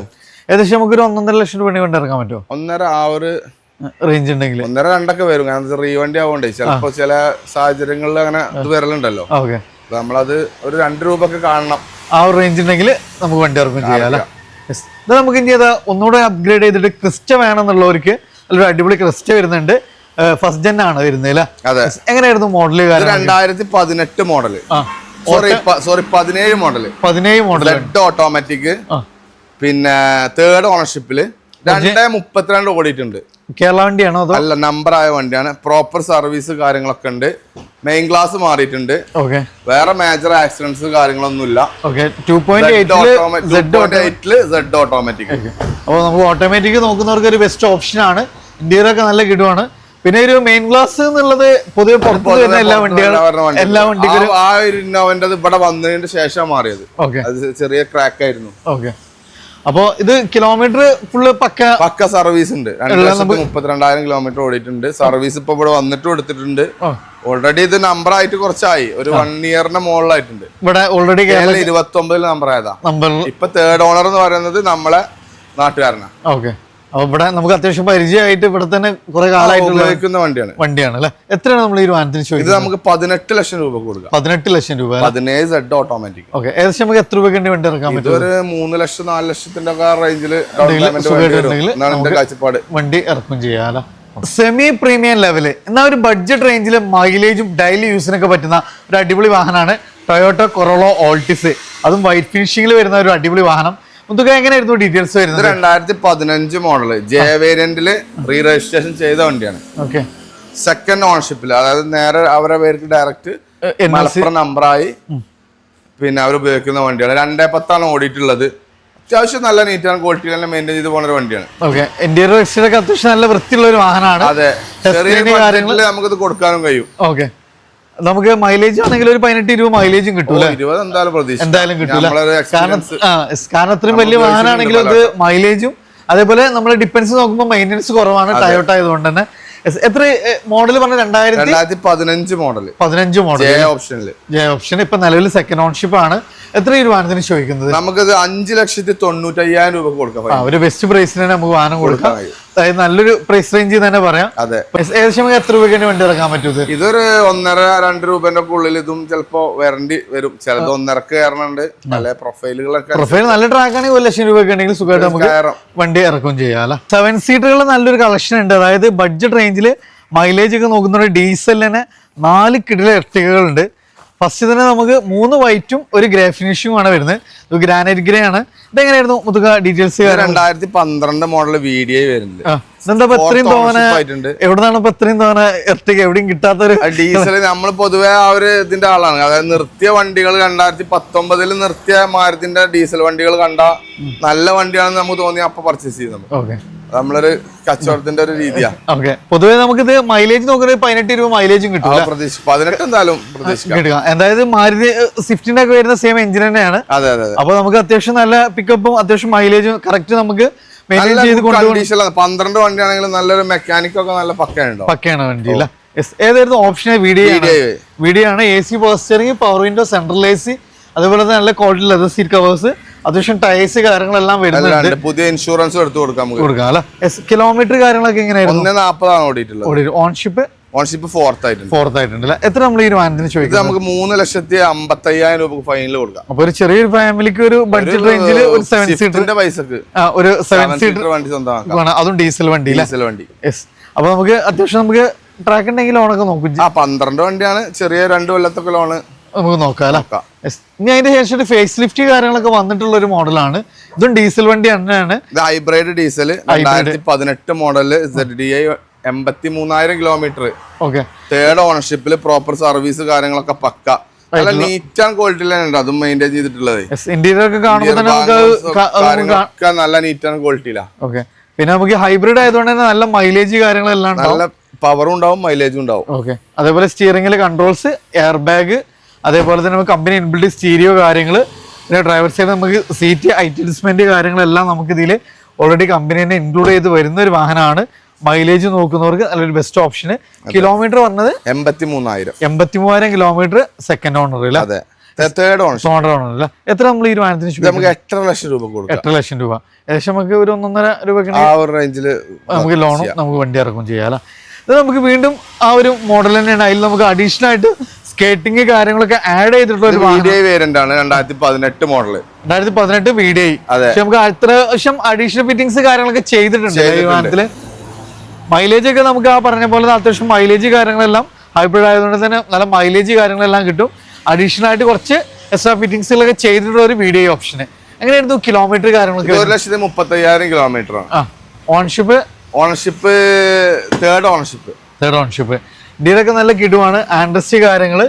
ഏകദേശം നമുക്ക് ഒരു ഒന്നൊന്നര ലക്ഷം രൂപ കൊണ്ട് ഇറക്കാൻ പറ്റുമോ? ഒന്നര ആ ഒരു റേഞ്ച് ഉണ്ടെങ്കിൽ ഒന്നര രണ്ടൊക്കെ വരും. കാരണം റീവണ്ടി ആവുകൊണ്ടേ ചിലപ്പോ ചില സാഹചര്യങ്ങളിൽ അങ്ങനെ ഇത് വരലുണ്ടല്ലോ. ഓക്കെ. നമ്മളത് ഒരു രണ്ട് രൂപ ഒക്കെ കാണണം. ആ ഒരു റേഞ്ച് ഉണ്ടെങ്കിൽ നമുക്ക് വണ്ടി ഇറക്കും ചെയ്യാം അല്ലേ. ഇത് നമുക്ക് ഇനി അത് ഒന്നുകൂടെ അപ്ഗ്രേഡ് ചെയ്തിട്ട് ക്രിസ്റ്റ വേണമെന്നുള്ളവർക്ക് നല്ലൊരു അടിപൊളി ക്രിസ്റ്റ വരുന്നുണ്ട്. ഫസ്റ്റ് ജെൻ ആണ് വരുന്നത് അല്ലേ? അതെ. എങ്ങനെയായിരുന്നു മോഡൽ രണ്ടായിരത്തി പതിനെട്ട് മോഡൽ സോറി സോറി പതിനേഴ് മോഡൽ പതിനേഴ് മോഡൽ ഓട്ടോമാറ്റിക് പിന്നെ തേർഡ് ഓണർഷിപ്പിൽ രണ്ടേ മുപ്പത്തിരണ്ട് ഓടിയിട്ടുണ്ട്. കേരള വണ്ടിയാണോ അതോ? അല്ല നമ്പർ ആയ വണ്ടിയാണ്. പ്രോപ്പർ സർവീസ് കാര്യങ്ങളൊക്കെ ഉണ്ട്. മെയിൻ ക്ലാസ് മാറിയിട്ടുണ്ട്. ഓക്കെ വേറെ മേജർ ആക്സിഡൻസ് കാര്യങ്ങളൊന്നുമില്ല. ഓക്കെ ടു പോയിന്റ് എയ്റ്റിൽ സെഡ് ഓട്ടോമാറ്റിക് അപ്പോൾ നമുക്ക് ഓട്ടോമാറ്റിക് നോക്കുന്നവർക്ക് ഒരു ബെസ്റ്റ് ഓപ്ഷൻ ആണ്. ഇന്ത്യയിലൊക്കെ നല്ല കിടുവാണ്. പിന്നെ ഒരു മെയിൻ ക്ലാസ് എന്നുള്ളത് പൊതുവെ പുറത്ത് വരുന്ന എല്ലാ വണ്ടികളും എല്ലാ വണ്ടികളും ആ ഒരു ഇന്നോവന്റെ ഇവിടെ വന്നതിന് ശേഷം മാറിയത്. ഓക്കെ അത് ചെറിയ ക്രാക്ക് ആയിരുന്നു. ഓക്കെ അപ്പോൾ ഇത് കിലോമീറ്റർ ഫുള്ള് പക്ക പക്ക സർവീസ് ഉണ്ട്. മുപ്പത്തിരണ്ടായിരം കിലോമീറ്റർ ഓടിയിട്ടുണ്ട്. സർവീസ് ഇപ്പൊ ഇവിടെ വന്നിട്ടും എടുത്തിട്ടുണ്ട് ഓൾറെഡി ഇത് നമ്പർ ആയിട്ട് കുറച്ചായി. ഒരു വൺ ഇയറിന്റെ മുകളിലായിട്ടുണ്ട്. ഇവിടെ ഓൾറെഡി ഇരുപത്തി ഒമ്പതിൽ നമ്പർ ആയതാ. ഇപ്പൊ തേർഡ് ഓണർ എന്ന് പറയുന്നത് നമ്മളെ നാട്ടുകാരനാ. ഓക്കെ അപ്പോൾ ഇവിടെ നമുക്ക് അത്യാവശ്യം പരിചയമായിട്ട് ഇവിടെ തന്നെ കുറെ കാലമായിട്ട് ഉപയോഗിക്കുന്ന വണ്ടിയാണ്. വണ്ടിയാണ് അല്ലെ? എത്രയാണ് നമ്മൾ ഈ വാഹനത്തിന് വാഹനത്തിന് ഇത് നമുക്ക് പതിനെട്ട് ലക്ഷം രൂപ കൊടുക്കാം. പതിനെട്ട് ലക്ഷം രൂപ പതിനേഴ് സെഡ് ഓട്ടോമാറ്റിക് ഓക്കെ. ഏകദേശം നമുക്ക് എത്ര രൂപയ്ക്ക് വണ്ടി ഇറക്കാൻ പറ്റും? ഇതൊരു മൂന്ന് ലക്ഷം നാല് ലക്ഷത്തിന്റെ ഒക്കെ റേഞ്ചിൽ കാഴ്ചപ്പാട്. വണ്ടി ഇറക്കും ചെയ്യാം സെമി പ്രീമിയം ലെവൽ എന്നാൽ ഒരു ബഡ്ജറ്റ് റേഞ്ചിൽ മൈലേജും ഡെയിലി യൂസിനൊക്കെ പറ്റുന്ന ഒരു അടിപൊളി വാഹനമാണ് ടൊയോട്ടോ കൊറോളോ ഓൾട്ടിസ് അതും വൈറ്റ് ഫിനിഷിംഗിൽ വരുന്ന ഒരു അടിപൊളി വാഹനം. മുതുക എങ്ങനെയായിരുന്നു ഡീറ്റെയിൽസ് വരുന്നത്? രണ്ടായിരത്തി പതിനഞ്ച് മോഡൽ ജെ വേരിയന്റിൽ റീ രജിസ്ട്രേഷൻ ചെയ്ത വണ്ടിയാണ്. ഓക്കെ. സെക്കൻഡ് ഓണർഷിപ്പിൽ അതായത് നേരെ അവരെ പേർക്ക് ഡയറക്റ്റ് മലപ്പുറം നമ്പറായി പിന്നെ അവർ ഉപയോഗിക്കുന്ന വണ്ടിയാണ്. രണ്ടേ പത്താണ് ഓടിയിട്ടുള്ളത്. അത്യാവശ്യം നല്ല നീറ്റാണ് ക്വാളിറ്റി തന്നെ മെയിന്റെയിൻ ചെയ്ത് പോകുന്ന ഒരു വണ്ടിയാണ്. ഓക്കെ. ഇന്റീരിയർ എക്സ്റ്റീരിയർ അത്യാവശ്യം നല്ല വൃത്തിയുള്ള ഒരു വാഹനമാണ്. അതെ. ചെറിയ നമുക്കിത് കൊടുക്കാനും കഴിയും. ഓക്കെ. നമുക്ക് മൈലേജ് ആണെങ്കിൽ ഒരു പതിനെട്ട് ഇരുപത് മൈലേജും കിട്ടൂല? എന്തായാലും കിട്ടൂല? കാരണം കാരണം അത്രയും വലിയ വാഹനമാണെങ്കിലും അത് മൈലേജും അതേപോലെ നമ്മൾ ഡിപ്പെൻസ് നോക്കുമ്പോൾ മെയിന്റനൻസ് കുറവാണ് ടയോട്ട ആയതുകൊണ്ട് തന്നെ. എത്ര മോഡൽ പറഞ്ഞ രണ്ടായിരത്തി പതിനഞ്ച് മോഡൽ പതിനഞ്ച് മോഡൽ ജെ ജയ ഓപ്ഷൻ ഇപ്പൊ നിലവിൽ സെക്കൻഡ് ഓൺഷിപ്പ് ആണ്. എത്ര ഈ ഒരു വാഹനത്തിന് ചോദിക്കുന്നത്? നമുക്കത് അഞ്ച് ലക്ഷത്തി തൊണ്ണൂറ്റയ്യായിരം രൂപ കൊടുക്കാം. ഒരു ബെസ്റ്റ് പ്രൈസിന് തന്നെ നമുക്ക് വാഹനം കൊടുക്കാം. അതായത് നല്ലൊരു പ്രൈസ് റേഞ്ച് തന്നെ പറയാം. അതെ. ഏകദേശം എത്ര രൂപയ്ക്ക് വണ്ടി ഇറക്കാൻ പറ്റും ഇത്? ഇതൊരു ഒന്നര രണ്ട് രൂപന്റെ ഉള്ളിൽ ഇതും ചിലപ്പോ വരണ്ടി വരും. ചിലത് ഒന്നരക്ക് കയറണുണ്ട് നല്ല പ്രൊഫൈലുകളൊക്കെ പ്രൊഫൈൽ നല്ല ട്രാക്ക് ആണെങ്കിൽ ഒരു ലക്ഷം രൂപയൊക്കെ ഉണ്ടെങ്കിൽ സുഖമായിട്ട് നമുക്ക് വണ്ടി ഇറക്കും ചെയ്യാം സെവൻ സീറ്ററുകൾ നല്ലൊരു കളക്ഷൻ ഉണ്ട്. അതായത് ബഡ്ജറ്റ് റേഞ്ചിൽ മൈലേജ് ഒക്കെ നോക്കുന്ന ഡീസലിന് നാല് കിടിലെ എർട്ടികകളുണ്ട് ഫസ്റ്റ് തന്നെ നമുക്ക് മൂന്ന് വൈറ്റും ഒരു ഗ്രേ ഫിനിഷും ആണ് വരുന്നത്. ഇത് ഗ്രാനൈറ്റ് ഗ്രേ ആണ്. ഇതെങ്ങനെയായിരുന്നു മുതുക ഡീറ്റെയിൽസ് രണ്ടായിരത്തി പന്ത്രണ്ട് മോഡൽ വീഡിയോ വരുന്നത്. ഇപ്പൊ ഇത്രയും. എവിടുന്നാണ് ഇപ്പൊ ഇത്രയും എവിടെയും കിട്ടാത്തൊരു ഡീസൽ നമ്മൾ പൊതുവെ ആ ഒരു ഇതിന്റെ ആളാണ്. അതായത് നിർത്തിയ വണ്ടികൾ രണ്ടായിരത്തി പത്തൊമ്പതിൽ നിർത്തിയ മാരത്തിന്റെ ഡീസൽ വണ്ടികൾ കണ്ട നല്ല വണ്ടിയാണെന്ന് നമുക്ക് തോന്നി അപ്പൊ പർച്ചേസ് ചെയ്തു ഓക്കെ നമ്മളൊരു കച്ചവടത്തിന്റെ ഒരു രീതിയാ. ഓക്കെ. പൊതുവെ നമുക്കിത് മൈലേജ് നോക്കുന്നത് പതിനെട്ട് രൂപ മൈലേജും കിട്ടും പതിനെട്ട് എന്തായാലും കിട്ടുക. അതായത് മാരുതി സ്വിഫ്റ്റിന്റെ ഒക്കെ വരുന്ന സെയിം എഞ്ചിൻ തന്നെയാണ്. അതെ അതെ അപ്പൊ നമുക്ക് അത്യാവശ്യം നല്ല പിക്കപ്പും അത്യാവശ്യം മൈലേജും കറക്റ്റ് നമുക്ക് പന്ത്രണ്ട് വണ്ടിയാണെങ്കിൽ നല്ലൊരു മെക്കാനിക് ഒക്കെ നല്ല പക്കയാണ് പക്കയാണ് വണ്ടി അല്ല? ഏതായിരുന്നു ഓപ്ഷൻ വീഡിയോ വീഡിയോ വീഡിയോ ആണ്? A C power steering power window central A C അതുപോലെ തന്നെ നല്ല ക്വാളിറ്റി ലെതർ സീറ്റ് കവേഴ്സ് അത്യാവശ്യം ടയേഴ്സ് കാര്യങ്ങളെല്ലാം വരുന്നുണ്ട്. പുതിയ ഇൻഷുറൻസ് എടുത്തു കൊടുക്കാം കൊടുക്കാം അല്ലെ? കിലോമീറ്റർ കാര്യങ്ങളൊക്കെ എങ്ങനെയായിരുന്നു? ഒന്ന് ഓടിയിട്ടുള്ളത്. ഓൺഷിപ്പ് ഓൺഷിപ്പ് ഫോർത്ത് ആയിട്ടുണ്ട്. ഫോർത്ത് ആയിട്ടുണ്ട് അല്ലേ? എത്ര നമ്മൾ ഈ വാഹനത്തിന് ഇത് ചോദിക്കുന്നത്? നമുക്ക് മൂന്ന് ലക്ഷത്തി അമ്പത്തയ്യായിരം രൂപ ഫൈനൽ കൊടുക്കാം. അപ്പൊ ഒരു ചെറിയൊരു ഫാമിലിക്ക് ഒരു ബഡ്ജറ്റ് റേഞ്ചിൽ ഒരു സെവൻ സീറ്ററിന്റെ പൈസക്ക്. ഒരു സെവൻ സീറ്റർ വണ്ടി സ്വന്തമാക്കാം. അതും ഡീസൽ വണ്ടി ഡീസൽ വണ്ടി. യെസ് അപ്പൊ നമുക്ക് അത്യാവശ്യം നമുക്ക് ട്രാക്ക് ഉണ്ടെങ്കിൽ ലോണൊക്കെ നോക്കും. ആ പന്ത്രണ്ട് വണ്ടിയാണ്. ചെറിയ രണ്ട് കൊല്ലത്തൊക്കെ ലോണ് നമുക്ക് നോക്കാം. അല്ലേ. ഇനി അതിന്റെ ശേഷം ഒരു ഫേസ് ലിഫ്റ്റ് കാര്യങ്ങളൊക്കെ വന്നിട്ടുള്ള ഒരു മോഡലാണ്. ഇതും ഡീസൽ വണ്ടി തന്നെയാണ്. ഇത് ഹൈബ്രിഡ് ഡീസൽ രണ്ടായിരത്തി പതിനെട്ട് മോഡൽ സെഡ് ഡി ഐ എൺപത്തി മൂന്നായിരം കിലോമീറ്റർ ഓക്കെ തേർഡ് ഓണർഷിപ്പിൽ പ്രോപ്പർ സർവീസ് കാര്യങ്ങളൊക്കെ പക്ക. നല്ല നീറ്റ് ആൻഡ് അതും മെയിന്റെയിൻ ചെയ്തിട്ടുള്ളത്. ഇന്റീരിയർ ഒക്കെ കാണുമ്പോൾ നല്ല നീറ്റ് ആൻഡ് ക്വാളിറ്റിയിലാ ഓക്കെ പിന്നെ നമുക്ക് ഹൈബ്രിഡ് ആയതുകൊണ്ട് തന്നെ നല്ല മൈലേജ് കാര്യങ്ങളെല്ലാം നല്ല പവറും ഉണ്ടാവും മൈലേജും ഉണ്ടാവും. ഓക്കെ അതേപോലെ സ്റ്റിയറിംഗിലെ കൺട്രോൾസ് എയർ ബാഗ് അതേപോലെ തന്നെ നമുക്ക് കമ്പനി ഇൻബിൽഡ് സ്റ്റീരിയോ കാര്യങ്ങൾ പിന്നെ ഡ്രൈവർ സൈഡ് നമുക്ക് സീറ്റ് അഡ്ജസ്റ്റ്മെന്റ് കാര്യങ്ങളെല്ലാം നമുക്ക് ഇതിൽ ഓൾറെഡി കമ്പനി തന്നെ ഇൻക്ലൂഡ് ചെയ്ത് വരുന്ന ഒരു വാഹനമാണ്. മൈലേജ് നോക്കുന്നവർക്ക് നല്ലൊരു ബെസ്റ്റ് ഓപ്ഷന് കിലോമീറ്റർ വന്നത് എൺപത്തി മൂന്നായിരം എൺപത്തി മൂവായിരം കിലോമീറ്റർ സെക്കൻഡ് ഓണർ അല്ലേ? അതെ. തേർഡ് ഓണർ ഓണർ അല്ല? എത്ര നമ്മൾ ഈ വാഹനത്തിന് നമുക്ക് എട്ടര ലക്ഷം രൂപ കൊടുക്കാം. എട്ടര ലക്ഷം രൂപ. ഏകദേശം നമുക്ക് ഒരു ഒന്നൊന്നര രൂപ ആ ഒരു റേഞ്ചിൽ നമുക്ക് ലോണും നമുക്ക് വണ്ടി ഇറക്കും ചെയ്യാം അല്ലേ? ഇത് നമുക്ക് വീണ്ടും ആ ഒരു മോഡൽ തന്നെയാണ്. അതിൽ നമുക്ക് അഡീഷണൽ ആയിട്ട് സ്കേറ്റിംഗ് കാര്യങ്ങളൊക്കെ ആഡ് ചെയ്തിട്ടുള്ള ഒരു വീഡിയോ വേരിയന്റ് ആണ് രണ്ടായിരത്തി പതിനെട്ട് മോഡൽ രണ്ടായിരത്തി പതിനെട്ട് വീഡിയോ അതെ. പക്ഷെ നമുക്ക് അത്യാവശ്യം അഡീഷണൽ ഫിറ്റിംഗ്സ് കാര്യങ്ങളൊക്കെ ചെയ്തിട്ടുണ്ട് ഈ വാഹനത്തിൽ വാഹനത്തിൽ മൈലേജ് ഒക്കെ നമുക്ക് ആ പറഞ്ഞ പോലെ അത്യാവശ്യം മൈലേജ് കാര്യങ്ങളെല്ലാം ഹൈബ്രിഡ് ആയതുകൊണ്ട് തന്നെ നല്ല മൈലേജ് കാര്യങ്ങളെല്ലാം കിട്ടും. അഡീഷണൽ ആയിട്ട് കുറച്ച് എക്സ്ട്രാ ഫിറ്റിംഗ്സിലൊക്കെ ചെയ്തിട്ടുള്ള ഒരു വീഡിയോ ഓപ്ഷൻ എങ്ങനെയായിരുന്നു കിലോമീറ്റർ കാര്യങ്ങളൊക്കെ ഒരു ലക്ഷത്തി മുപ്പത്തി അയ്യായിരം kilometre ownership ownership third ownership third ownership ഇന്ത്യയിലൊക്കെ നല്ല കിടുവാണ് ആൻഡ്രസ്റ്റ് കാര്യങ്ങൾ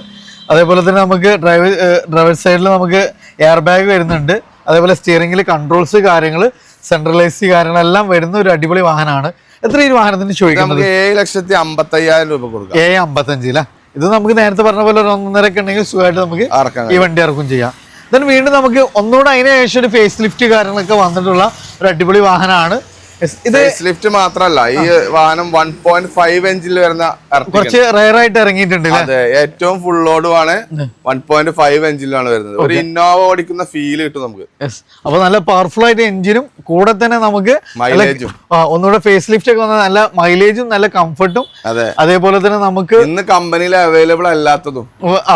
അതേപോലെ തന്നെ നമുക്ക് ഡ്രൈവ് ഡ്രൈവർ സൈഡിൽ നമുക്ക് എയർ ബാഗ് വരുന്നുണ്ട്. അതേപോലെ സ്റ്റിയറിംഗിൽ കൺട്രോൾസ് കാര്യങ്ങൾ സെൻട്രലൈസ് കാര്യങ്ങളെല്ലാം വരുന്ന ഒരു അടിപൊളി വാഹനമാണ്. എത്ര ഈ വാഹനത്തിന് ചോദിക്കുന്നത്? നമുക്ക് ഏഴ് ലക്ഷത്തി അമ്പത്തി അയ്യായിരം രൂപ കൊടുക്കാം. ഏഴ് അമ്പത്തഞ്ച് അല്ലേ ഇത് നമുക്ക് നേരത്തെ പറഞ്ഞ പോലെ ഒരു ഒന്നരക്ക് ഉണ്ടെങ്കിൽ സുഖമായിട്ട് നമുക്ക് ഈ വണ്ടി ഇറക്കും ചെയ്യാം. ദൻ വീണ്ടും നമുക്ക് ഒന്നുകൂടെ അതിനുശേഷം ഒരു ഫേസ് ലിഫ്റ്റ് കാര്യങ്ങളൊക്കെ വന്നിട്ടുള്ള ഒരു അടിപൊളി വാഹനമാണ്. ഇത് ലിഫ്റ്റ് മാത്രല്ല ഈ വാഹനം വൺ പോയിന്റ് ഫൈവ് ഇഞ്ചിൽ വരുന്ന. കുറച്ച് റയർ ആയിട്ട് ഇറങ്ങിയിട്ടുണ്ട് അതെ ഏറ്റവും ഫുൾ ലോഡുമാണ് വൺ പോയിന്റ് ഫൈവ് എഞ്ചിലാണ് വരുന്നത്. ഒരു ഇന്നോവ ഓടിക്കുന്ന ഫീൽ കിട്ടും നമുക്ക്. അപ്പൊ നല്ല പവർഫുൾ ആയിട്ട് എഞ്ചിനും കൂടെ തന്നെ നമുക്ക് മൈലേജും ഒന്നുകൂടെ ഫേസ് ലിഫ്റ്റ് ഒക്കെ വന്ന നല്ല മൈലേജും നല്ല കംഫർട്ടും അതെ. അതേപോലെ തന്നെ നമുക്ക് ഇന്ന് കമ്പനിയിൽ അവൈലബിൾ അല്ലാത്തതും.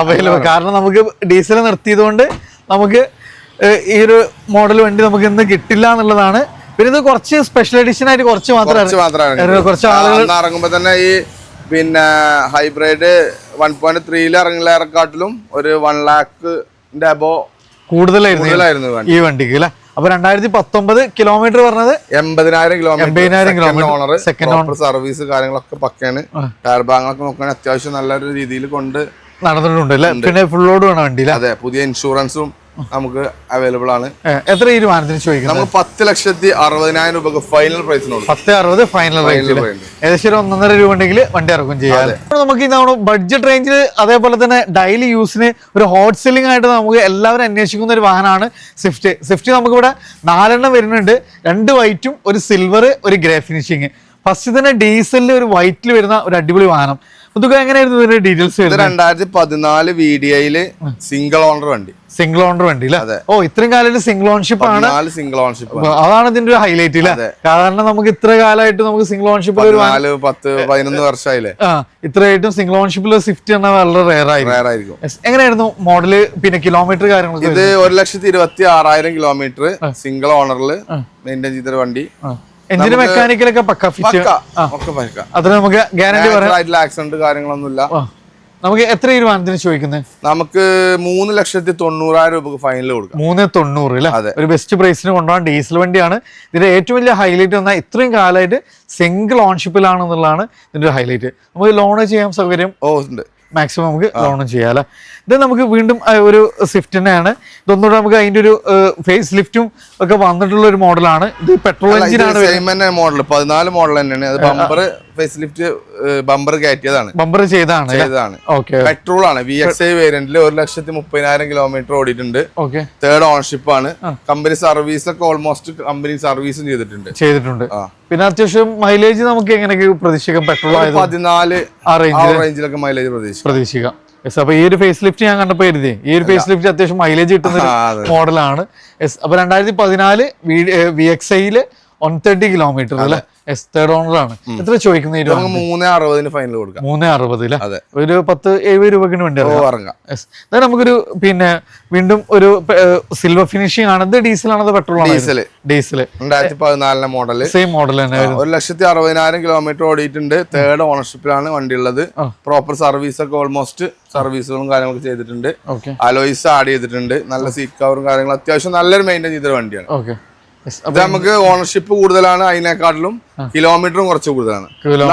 അവൈലബിൾ കാരണം നമുക്ക് ഡീസൽ നിർത്തിയതുകൊണ്ട് നമുക്ക് ഈ ഒരു മോഡൽ വണ്ടി നമുക്ക് ഇന്ന് കിട്ടില്ല എന്നുള്ളതാണ് പിന്നെ ഇത് കുറച്ച് സ്പെഷ്യൽ എഡിഷൻ ആയിട്ട് കുറച്ച് മാത്രമേ കുറച്ച് മാത്രമാണ് കുറച്ച് ആളുകൾ ഇറങ്ങുമ്പോ തന്നെ ഈ പിന്നെ ഹൈബ്രിഡ് വൺ പോയിന്റ് ത്രീയിൽ ഇറങ്ങിലേറെക്കാട്ടിലും ഒരു വൺ ലാക്ക് അബോ കൂടുതലായിരുന്നു ഈ വണ്ടിക്ക് അല്ലെ? അപ്പൊ രണ്ടായിരത്തി പത്തൊമ്പത് കിലോമീറ്റർ പറഞ്ഞത് എൺപതിനായിരം kilometre owner second owner service കാര്യങ്ങളൊക്കെ പക്കയാണ്. ടയർ ഭാഗങ്ങളൊക്കെ നോക്കാൻ അത്യാവശ്യം നല്ലൊരു രീതിയിൽ കൊണ്ട് നടന്നിട്ടുണ്ട് പിന്നെ ഫുൾ ലോഡ് വേണം വണ്ടി അതെ പുതിയ ഇൻഷുറൻസും നമുക്ക് അവൈലബിൾ ആണ്. എത്ര തീരുമാനത്തിന് ചോദിക്കുന്നത്? നമുക്ക് പത്ത് ലക്ഷത്തി അറുപതിനായിരം രൂപ ഫൈനൽ പ്രൈസിനോട് പത്ത് അറുപത് ഫൈനൽ റേഞ്ചിൽ. ഏകദേശം ഒരു ഒന്നൊന്നര രൂപ ഉണ്ടെങ്കിൽ വണ്ടി ഇറക്കും ചെയ്യാം. നമുക്ക് ഇതാണ് ബഡ്ജറ്റ് റേഞ്ചിൽ അതേപോലെ തന്നെ ഡെയിലി യൂസിന് ഒരു ഹോട്ട് സെല്ലിംഗ് ആയിട്ട് നമുക്ക് എല്ലാവരും അന്വേഷിക്കുന്ന ഒരു വാഹനമാണ് സ്വിഫ്റ്റ് സ്വിഫ്റ്റ് നമുക്കിവിടെ നാലെണ്ണം വരുന്നുണ്ട്. രണ്ട് വൈറ്റും ഒരു സിൽവർ ഒരു ഗ്രേ ഫിനിഷിങ് ഫസ്റ്റ് തന്നെ ഡീസലിൽ ഒരു വൈറ്റിൽ വരുന്ന ഒരു അടിപൊളി വാഹനം. എങ്ങനെയായിരുന്നു ഇതിന്റെ ഡീറ്റെയിൽസ് രണ്ടായിരത്തി പതിനാല് വി ഡി ഐയിൽ സിംഗിൾ ഓണർ വണ്ടി. സിംഗിൾ ഓണർ വണ്ടി അല്ലേ. ഓ ഇത്രയും കാലം സിംഗിൾ ഓൺഷിപ്പ് ആണ്. സിംഗിൾ ഓൺഷിപ്പ് അതാണ് ഇതിന്റെ ഒരു ഹൈലൈറ്റ് അല്ലേ കാരണം നമുക്ക് ഇത്ര കാലമായിട്ട് നമുക്ക് സിംഗിൾ ഓൺഷിപ്പ് ഒരു നാല് പത്ത് പതിനൊന്ന് വർഷമായില്ലേ? ഇത്രയായിട്ടും സിംഗിൾ ഓൺഷിപ്പിൽ സ്വിഫ്റ്റ് എന്ന വളരെ റെയർ ആയിരിക്കും. എങ്ങനെയായിരുന്നു മോഡൽ പിന്നെ കിലോമീറ്റർ കാര്യങ്ങൾ ഇത് ഒരു ലക്ഷത്തി ഇരുപത്തി ആറായിരം കിലോമീറ്റർ സിംഗിൾ ഓണറിൽ മെയിന്റെയിൻ ചെയ്തൊരു വണ്ടി. എഞ്ചിന് മെക്കാനിക്കലൊക്കെ പക്ക അതിന് നമുക്ക് ഗ്യാരണ്ടി പറയാം. ആക്സിഡന്റ് കാര്യങ്ങളൊന്നുമില്ല. ഇല്ല നമുക്ക് എത്ര തീരുമാനത്തിന് ചോദിക്കുന്നത് നമുക്ക് മൂന്ന് ലക്ഷത്തി തൊണ്ണൂറായിരം രൂപ ഫൈനൽ കൊടുക്കാം. മൂന്ന് തൊണ്ണൂറ് അല്ലേ അതെ. ഒരു ബെസ്റ്റ് പ്രൈസിന് കൊണ്ടുപോകാൻ ഡീസൽ വണ്ടിയാണ്. ഇതിന്റെ ഏറ്റവും വലിയ ഹൈലൈറ്റ് എന്നാൽ ഇത്രയും കാലമായിട്ട് സിംഗിൾ ഓൺഷിപ്പിലാണ് എന്നുള്ളതാണ് ഇതിന്റെ ഹൈലൈറ്റ് നമുക്ക് ലോൺ ചെയ്യാൻ സൗകര്യം ഓ ഉണ്ട്. മാക്സിമം നമുക്ക് ലോണും ചെയ്യാം അല്ലേ ഇത് നമുക്ക് വീണ്ടും ഒരു സ്വിഫ്റ്റ് തന്നെയാണ്. ഇതൊന്നുകൂടെ നമുക്ക് അതിന്റെ ഒരു ഫേസ് ലിഫ്റ്റും ഒക്കെ വന്നിട്ടുള്ള ഒരു മോഡലാണ്. ഇത് പെട്രോൾ എഞ്ചിനാണ് മോഡൽ പതിനാല് മോഡൽ തന്നെയാണ്. അത് ബമ്പർ ഫേസ് ലിഫ്റ്റ് ബമ്പർ കയറ്റിയതാണ്. ബമ്പർ ചെയ്താണ് ചെയ്തതാണ്. ഓക്കെ പെട്രോൾ ആണ്. വി എക്സ് ഐ വേരിയന്റിൽ ഒരു ലക്ഷത്തി മുപ്പതിനായിരം കിലോമീറ്റർ ഓടിയിട്ടുണ്ട്. ഓക്കെ തേർഡ് ഓണർഷിപ്പ് ആണ്. കമ്പനി സർവീസ് ഒക്കെ ഓൾമോസ്റ്റ് കമ്പനി സർവീസും ചെയ്തിട്ടുണ്ട്. ചെയ്തിട്ടുണ്ട്. പിന്നെ അത്യാവശ്യം മൈലേജ് നമുക്ക് എങ്ങനെയൊക്കെ പ്രതീക്ഷിക്കാം? പെട്രോൾ പതിനാല് ആ റേഞ്ചിലൊക്കെ മൈലേജ് പ്രതീക്ഷിക്കാം. പ്രതീക്ഷിക്കാം. യെസ് അപ്പൊ ഈ ഒരു ഫേസ് ലിഫ്റ്റ് ഞാൻ കണ്ടപ്പോ എഴുതി ഈ ഒരു ഫേസ് ലിഫ്റ്റ് അത്യാവശ്യം മൈലേജ് കിട്ടുന്ന ഒരു മോഡലാണ് യെസ് അപ്പൊ രണ്ടായിരത്തി പതിനാല് വി എക്സ് ഐയിൽ വൺ തേർട്ടി കിലോമീറ്റർ അല്ലെ? എസ് തേർഡ് ഓണർ ആണ് എത്ര ചോദിക്കുന്ന മൂന്ന് അറുപതിന് ഫൈനൽ കൊടുക്കാം. മൂന്ന് അറുപത് അല്ലേ അതെ. ഒരു പത്ത് എഴുപത് രൂപക്കിന് വേണ്ടി ഇറങ്ങാം. നമുക്കൊരു പിന്നെ വീണ്ടും ഒരു സിൽവർ ഫിനിഷിംഗ് ആണ്. ഡീസൽ ആണത് പെട്രോൾ ഡീസൽ ഡീസൽ രണ്ടായിരത്തി പതിനാലിലെ മോഡൽ സെയിം മോഡൽ തന്നെ ഒരു ലക്ഷത്തി അറുപതിനായിരം കിലോമീറ്റർ ഓടിയിട്ടുണ്ട്. തേർഡ് ഓണർഷിപ്പിലാണ് വണ്ടി ഉള്ളത് പ്രോപ്പർ സർവീസ് ഒക്കെ ഓൾമോസ്റ്റ് സർവീസുകളും കാര്യങ്ങളൊക്കെ ചെയ്തിട്ടുണ്ട്. അലോയിസ് അലോയ്സ് ആഡ് ചെയ്തിട്ടുണ്ട്. നല്ല സീറ്റ് കവറും കാര്യങ്ങളും. അത്യാവശ്യം നല്ലൊരു മെയിന്റെയിൻ ചെയ്തൊരു വണ്ടിയാണ്. ഓക്കെ ഇത് നമുക്ക് ഓണർഷിപ്പ് കൂടുതലാണ് അതിനെക്കാട്ടിലും കിലോമീറ്ററും കുറച്ച് കൂടുതലാണ്.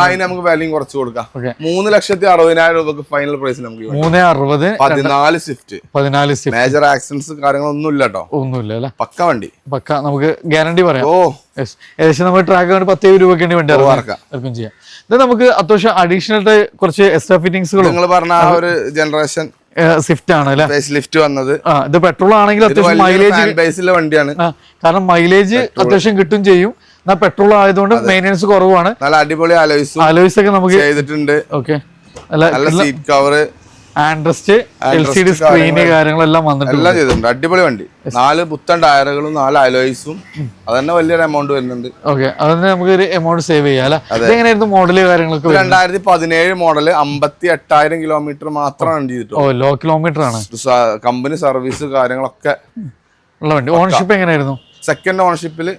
അതിന് നമുക്ക് വാല്യൂ കുറച്ച് കൊടുക്കാം. മൂന്ന് ലക്ഷത്തി അറുപതിനായിരം രൂപക്ക് ഫൈനൽ പ്രൈസ് നമുക്ക്. മൂന്ന് അറുപത് പതിനാല് സ്വിഫ്റ്റ് പതിനാല് മേജർ ആക്സിഡൻസ് കാര്യങ്ങളൊന്നും ഇല്ല കേട്ടോ ഒന്നുമില്ല അല്ലേ? പക്ക വണ്ടി. പക്ക നമുക്ക് ഗ്യാരണ്ടി പറയാം. ഓ. ഏകദേശം നമ്മൾ ട്രാക്ക് വേണ്ടി പത്ത് ഏഴ് രൂപയ്ക്ക് വേണ്ടി ഇറക്കാം ചെയ്യാം. ഇത് നമുക്ക് അത്യാവശ്യം അഡീഷണൽ കുറച്ച് എക്സ്ട്രാ ഫിറ്റിംഗ്സ് നിങ്ങൾ പറഞ്ഞ ആ ഒരു ജനറേഷൻ സ്വിഫ്റ്റ് ആണ് അല്ലേ? ലിഫ്റ്റ് വന്നത്. ആ ഇത് പെട്രോൾ ആണെങ്കിൽ അത്യാവശ്യം മൈലേജ് ബേസിലെ വണ്ടിയാണ്. കാരണം മൈലേജ് അത്യാവശ്യം കിട്ടും ചെയ്യും. എന്നാൽ പെട്രോൾ ആയതുകൊണ്ട് മെയിന്റെനൻസ് കുറവാണ്. നല്ല അടിപൊളി അലോയ്സും അലോയ്സ് ഒക്കെ നമുക്ക് ചെയ്തിട്ടുണ്ട്. ഓക്കെ അല്ല നല്ല seat cover armrest L C D screen കാര്യങ്ങളെല്ലാം വന്നിട്ടുണ്ട്. എല്ലാം ചെയ്തിട്ടുണ്ട്. അടിപൊളി വണ്ടി. നാല് പുത്തൻ ടയറുകളും നാല് അലോയ്സും. അത് തന്നെ വലിയൊരു എമൗണ്ട് വരുന്നുണ്ട്. ഓക്കെ അതന്നെ നമുക്ക് ഒരു എമൗണ്ട് സേവ് ചെയ്യാം അല്ലെ? ഇതെങ്ങനെയായിരുന്നു മോഡൽ കാര്യങ്ങളൊക്കെ? രണ്ടായിരത്തി പതിനേഴ് മോഡൽ അമ്പത്തി എട്ടായിരം കിലോമീറ്റർ മാത്രമാണ് ചെയ്തിട്ടുള്ളൂ ഓ ലോ കിലോമീറ്റർ ആണ്. കമ്പനി സർവീസ് കാര്യങ്ങളൊക്കെ ഉള്ള വണ്ടി. ഓണർഷിപ്പ് എങ്ങനെയായിരുന്നു? സെക്കൻഡ് ഓണർഷിപ്പിൽ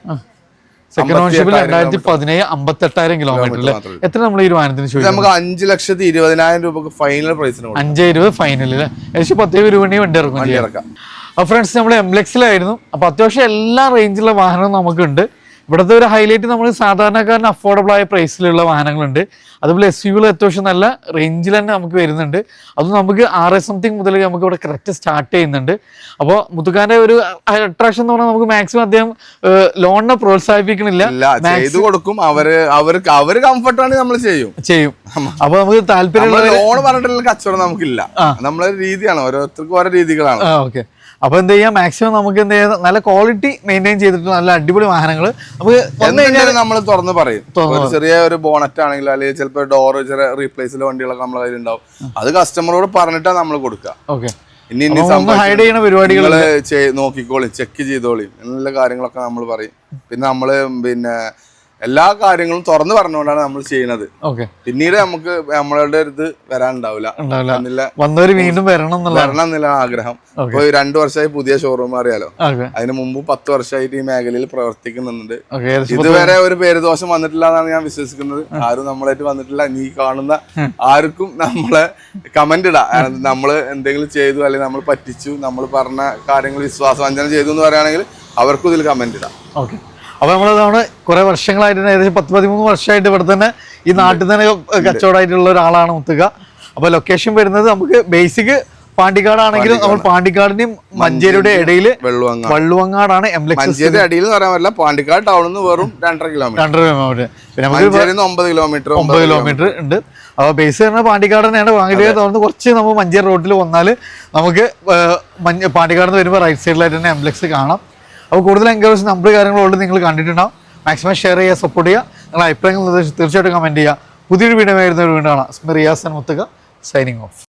സെക്കൻഡ് ഓൺഷിപ്പിൽ രണ്ടായിരത്തി പതിനേഴ് അമ്പത്തെട്ടായിരം കിലോമീറ്റർ അല്ലേ? എത്ര നമ്മൾ ഈ വാഹനത്തിന് ചോദിച്ചു നമുക്ക് അഞ്ച് ലക്ഷത്തി ഇരുപതിനായിരം രൂപക്ക് ഫൈനൽ പ്രൈസിന് അഞ്ചേ ഇരുപത് ഫൈനൽ അല്ലേ ഏകദേശം പത്തേ രൂപ വണ്ടി വണ്ടി ഇറക്കും ഫ്രണ്ട്സ് നമ്മൾ എംലെക്സിലായിരുന്നു അപ്പോൾ അത്യാവശ്യം എല്ലാ റേഞ്ചിലുള്ള വാഹനവും നമുക്കുണ്ട്. ഇവിടുത്തെ ഒരു ഹൈലൈറ്റ് നമ്മൾ സാധാരണക്കാരന് അഫോർഡബിൾ ആയ പ്രൈസിലുള്ള വാഹനങ്ങളുണ്ട്. അതുപോലെ എസ് യുകൾ അത്യാവശ്യം നല്ല റേഞ്ചിൽ തന്നെ നമുക്ക് വരുന്നുണ്ട്. അത് നമുക്ക് ആറ് സംതിങ് മുതൽ നമുക്ക് ഇവിടെ കറക്റ്റ് സ്റ്റാർട്ട് ചെയ്യുന്നുണ്ട്. അപ്പോൾ മുത്തുക്കാന്റെ ഒരു അട്രാക്ഷൻ എന്ന് പറഞ്ഞാൽ നമുക്ക് മാക്സിമം അദ്ദേഹം ലോണിനെ പ്രോത്സാഹിപ്പിക്കണില്ല. ചെയ്തു കൊടുക്കും. അവർ അവർക്ക് അവർ കംഫർട്ട് ആണെങ്കിൽ നമ്മൾ ചെയ്യും. ചെയ്യും. അപ്പോൾ നമുക്ക് താല്പര്യം ലോൺ പറഞ്ഞിട്ടുള്ള കച്ചവടം നമുക്കില്ല. നമ്മളെ രീതിയാണ് ഓരോരുത്തർക്കും ഓരോ രീതികളാണ്. ഓക്കെ. അപ്പോൾ എന്ത് ചെയ്യാം? മാക്സിമം നമുക്ക് എന്ത് ചെയ്യാം? നല്ല ക്വാളിറ്റി മെയിന്റെയിൻ ചെയ്തിട്ട് നല്ല അടിപൊളി വാഹനങ്ങൾ നമുക്ക് നമ്മൾ തുറന്ന് പറയും. ഒരു ചെറിയ ഒരു ബോണറ്റ് ആണെങ്കിലും അല്ലെങ്കിൽ ചിലപ്പോൾ ഡോർ ചെറിയ റീപ്ലേസിലെ വണ്ടികളൊക്കെ നമ്മളെ കയ്യിൽ ഉണ്ടാവും. അത് കസ്റ്റമറോട് പറഞ്ഞിട്ടാ നമ്മൾ കൊടുക്കുക ഓക്കെ ഇനി ഇനി. ഹൈഡ് ചെയ്യുന്ന പരിപാടികൾ നോക്കിക്കോളി ചെക്ക് ചെയ്തോളി. എന്നുള്ള കാര്യങ്ങളൊക്കെ നമ്മൾ പറയും. പിന്നെ നമ്മൾ പിന്നെ എല്ലാ കാര്യങ്ങളും തുറന്ന് പറഞ്ഞുകൊണ്ടാണ് നമ്മൾ ചെയ്യുന്നത്. പിന്നീട് നമുക്ക് നമ്മളുടെ ഇത് വരാനുണ്ടാവില്ല. വീണ്ടും വരണം വരണം എന്നുള്ള ആഗ്രഹം. ഇപ്പൊ രണ്ടു വർഷമായി പുതിയ ഷോറൂം അറിയാലോ. അതിനു മുമ്പ് പത്ത് വർഷമായിട്ട് ഈ മേഖലയിൽ പ്രവർത്തിക്കുന്നുണ്ട്. ഇതുവരെ ഒരു പേരുദോഷം വന്നിട്ടില്ല എന്നാണ് ഞാൻ വിശ്വസിക്കുന്നത്. ആരും നമ്മളായിട്ട് വന്നിട്ടില്ല. നീ കാണുന്ന ആർക്കും നമ്മളെ കമന്റ് ഇടാ. നമ്മൾ നമ്മൾ എന്തെങ്കിലും ചെയ്തു അല്ലെങ്കിൽ നമ്മൾ പറ്റിച്ചു നമ്മൾ പറഞ്ഞ കാര്യങ്ങൾ വിശ്വാസവഞ്ചന ചെയ്തു എന്ന് പറയുകയാണെങ്കിൽ അവർക്കും ഇതിൽ കമന്റ് ഇടാം. ഓക്കെ. അപ്പൊ നമ്മൾ കുറെ വർഷങ്ങളായിട്ട് തന്നെ ഏകദേശം പത്ത് പതിമൂന്ന് വർഷമായിട്ട് ഇവിടെ തന്നെ ഈ നാട്ടിൽ തന്നെ കച്ചവടമായിട്ടുള്ള ഒരാളാണ് മുത്തുക. അപ്പോൾ ലൊക്കേഷൻ വരുന്നത് നമുക്ക് ബേസിക് പാണ്ടിക്കാടാണെങ്കിലും നമ്മൾ പാണ്ടിക്കാടിനും മഞ്ചേരിയുടെ ഇടയിൽ വെള്ളുവങ്ങ വള്ളുവങ്ങാടാണ് മഞ്ചേരി അടിയിൽ എന്ന് പറയാൻ പറ്റില്ല. പാണ്ടിക്കാട് ടൗണിൽ നിന്ന് വെറും രണ്ടര കിലോമീറ്റർ രണ്ടര കിലോമീറ്റർ പിന്നെ നമുക്ക് ഒമ്പത് കിലോമീറ്റർ ഒമ്പത് കിലോമീറ്റർ ഉണ്ട്. അപ്പോൾ ബേസ് പറഞ്ഞാൽ പാണ്ടിക്കാട് തന്നെയാണ്. പാണ്ടിക്കാട് തുറന്ന് കുറച്ച് നമ്മൾ മഞ്ചേരി റോഡിൽ വന്നാൽ നമുക്ക് പാണ്ടിക്കാട് നിന്ന് വരുമ്പോൾ റൈറ്റ് സൈഡിലായിട്ട് തന്നെ എംബ്ലക്സ് കാണാം. അപ്പോൾ കൂടുതൽ എൻക്വയറീസ് നമ്പർ കാര്യങ്ങളുള്ളത് നിങ്ങൾ കണ്ടിട്ടുണ്ടാവും. മാക്സിമം ഷെയർ ചെയ്യുക സപ്പോർട്ട് ചെയ്യുക. നിങ്ങളുടെ അഭിപ്രായങ്ങൾ തീർച്ചയായിട്ടും കമന്റ് ചെയ്യുക. പുതിയൊരു വീഡിയോ ആയിരുന്ന ഒരു വീടാണ് സ്മിറിയാസൻ റിയാസ് മുത്തുക സൈനിങ് ഓഫ്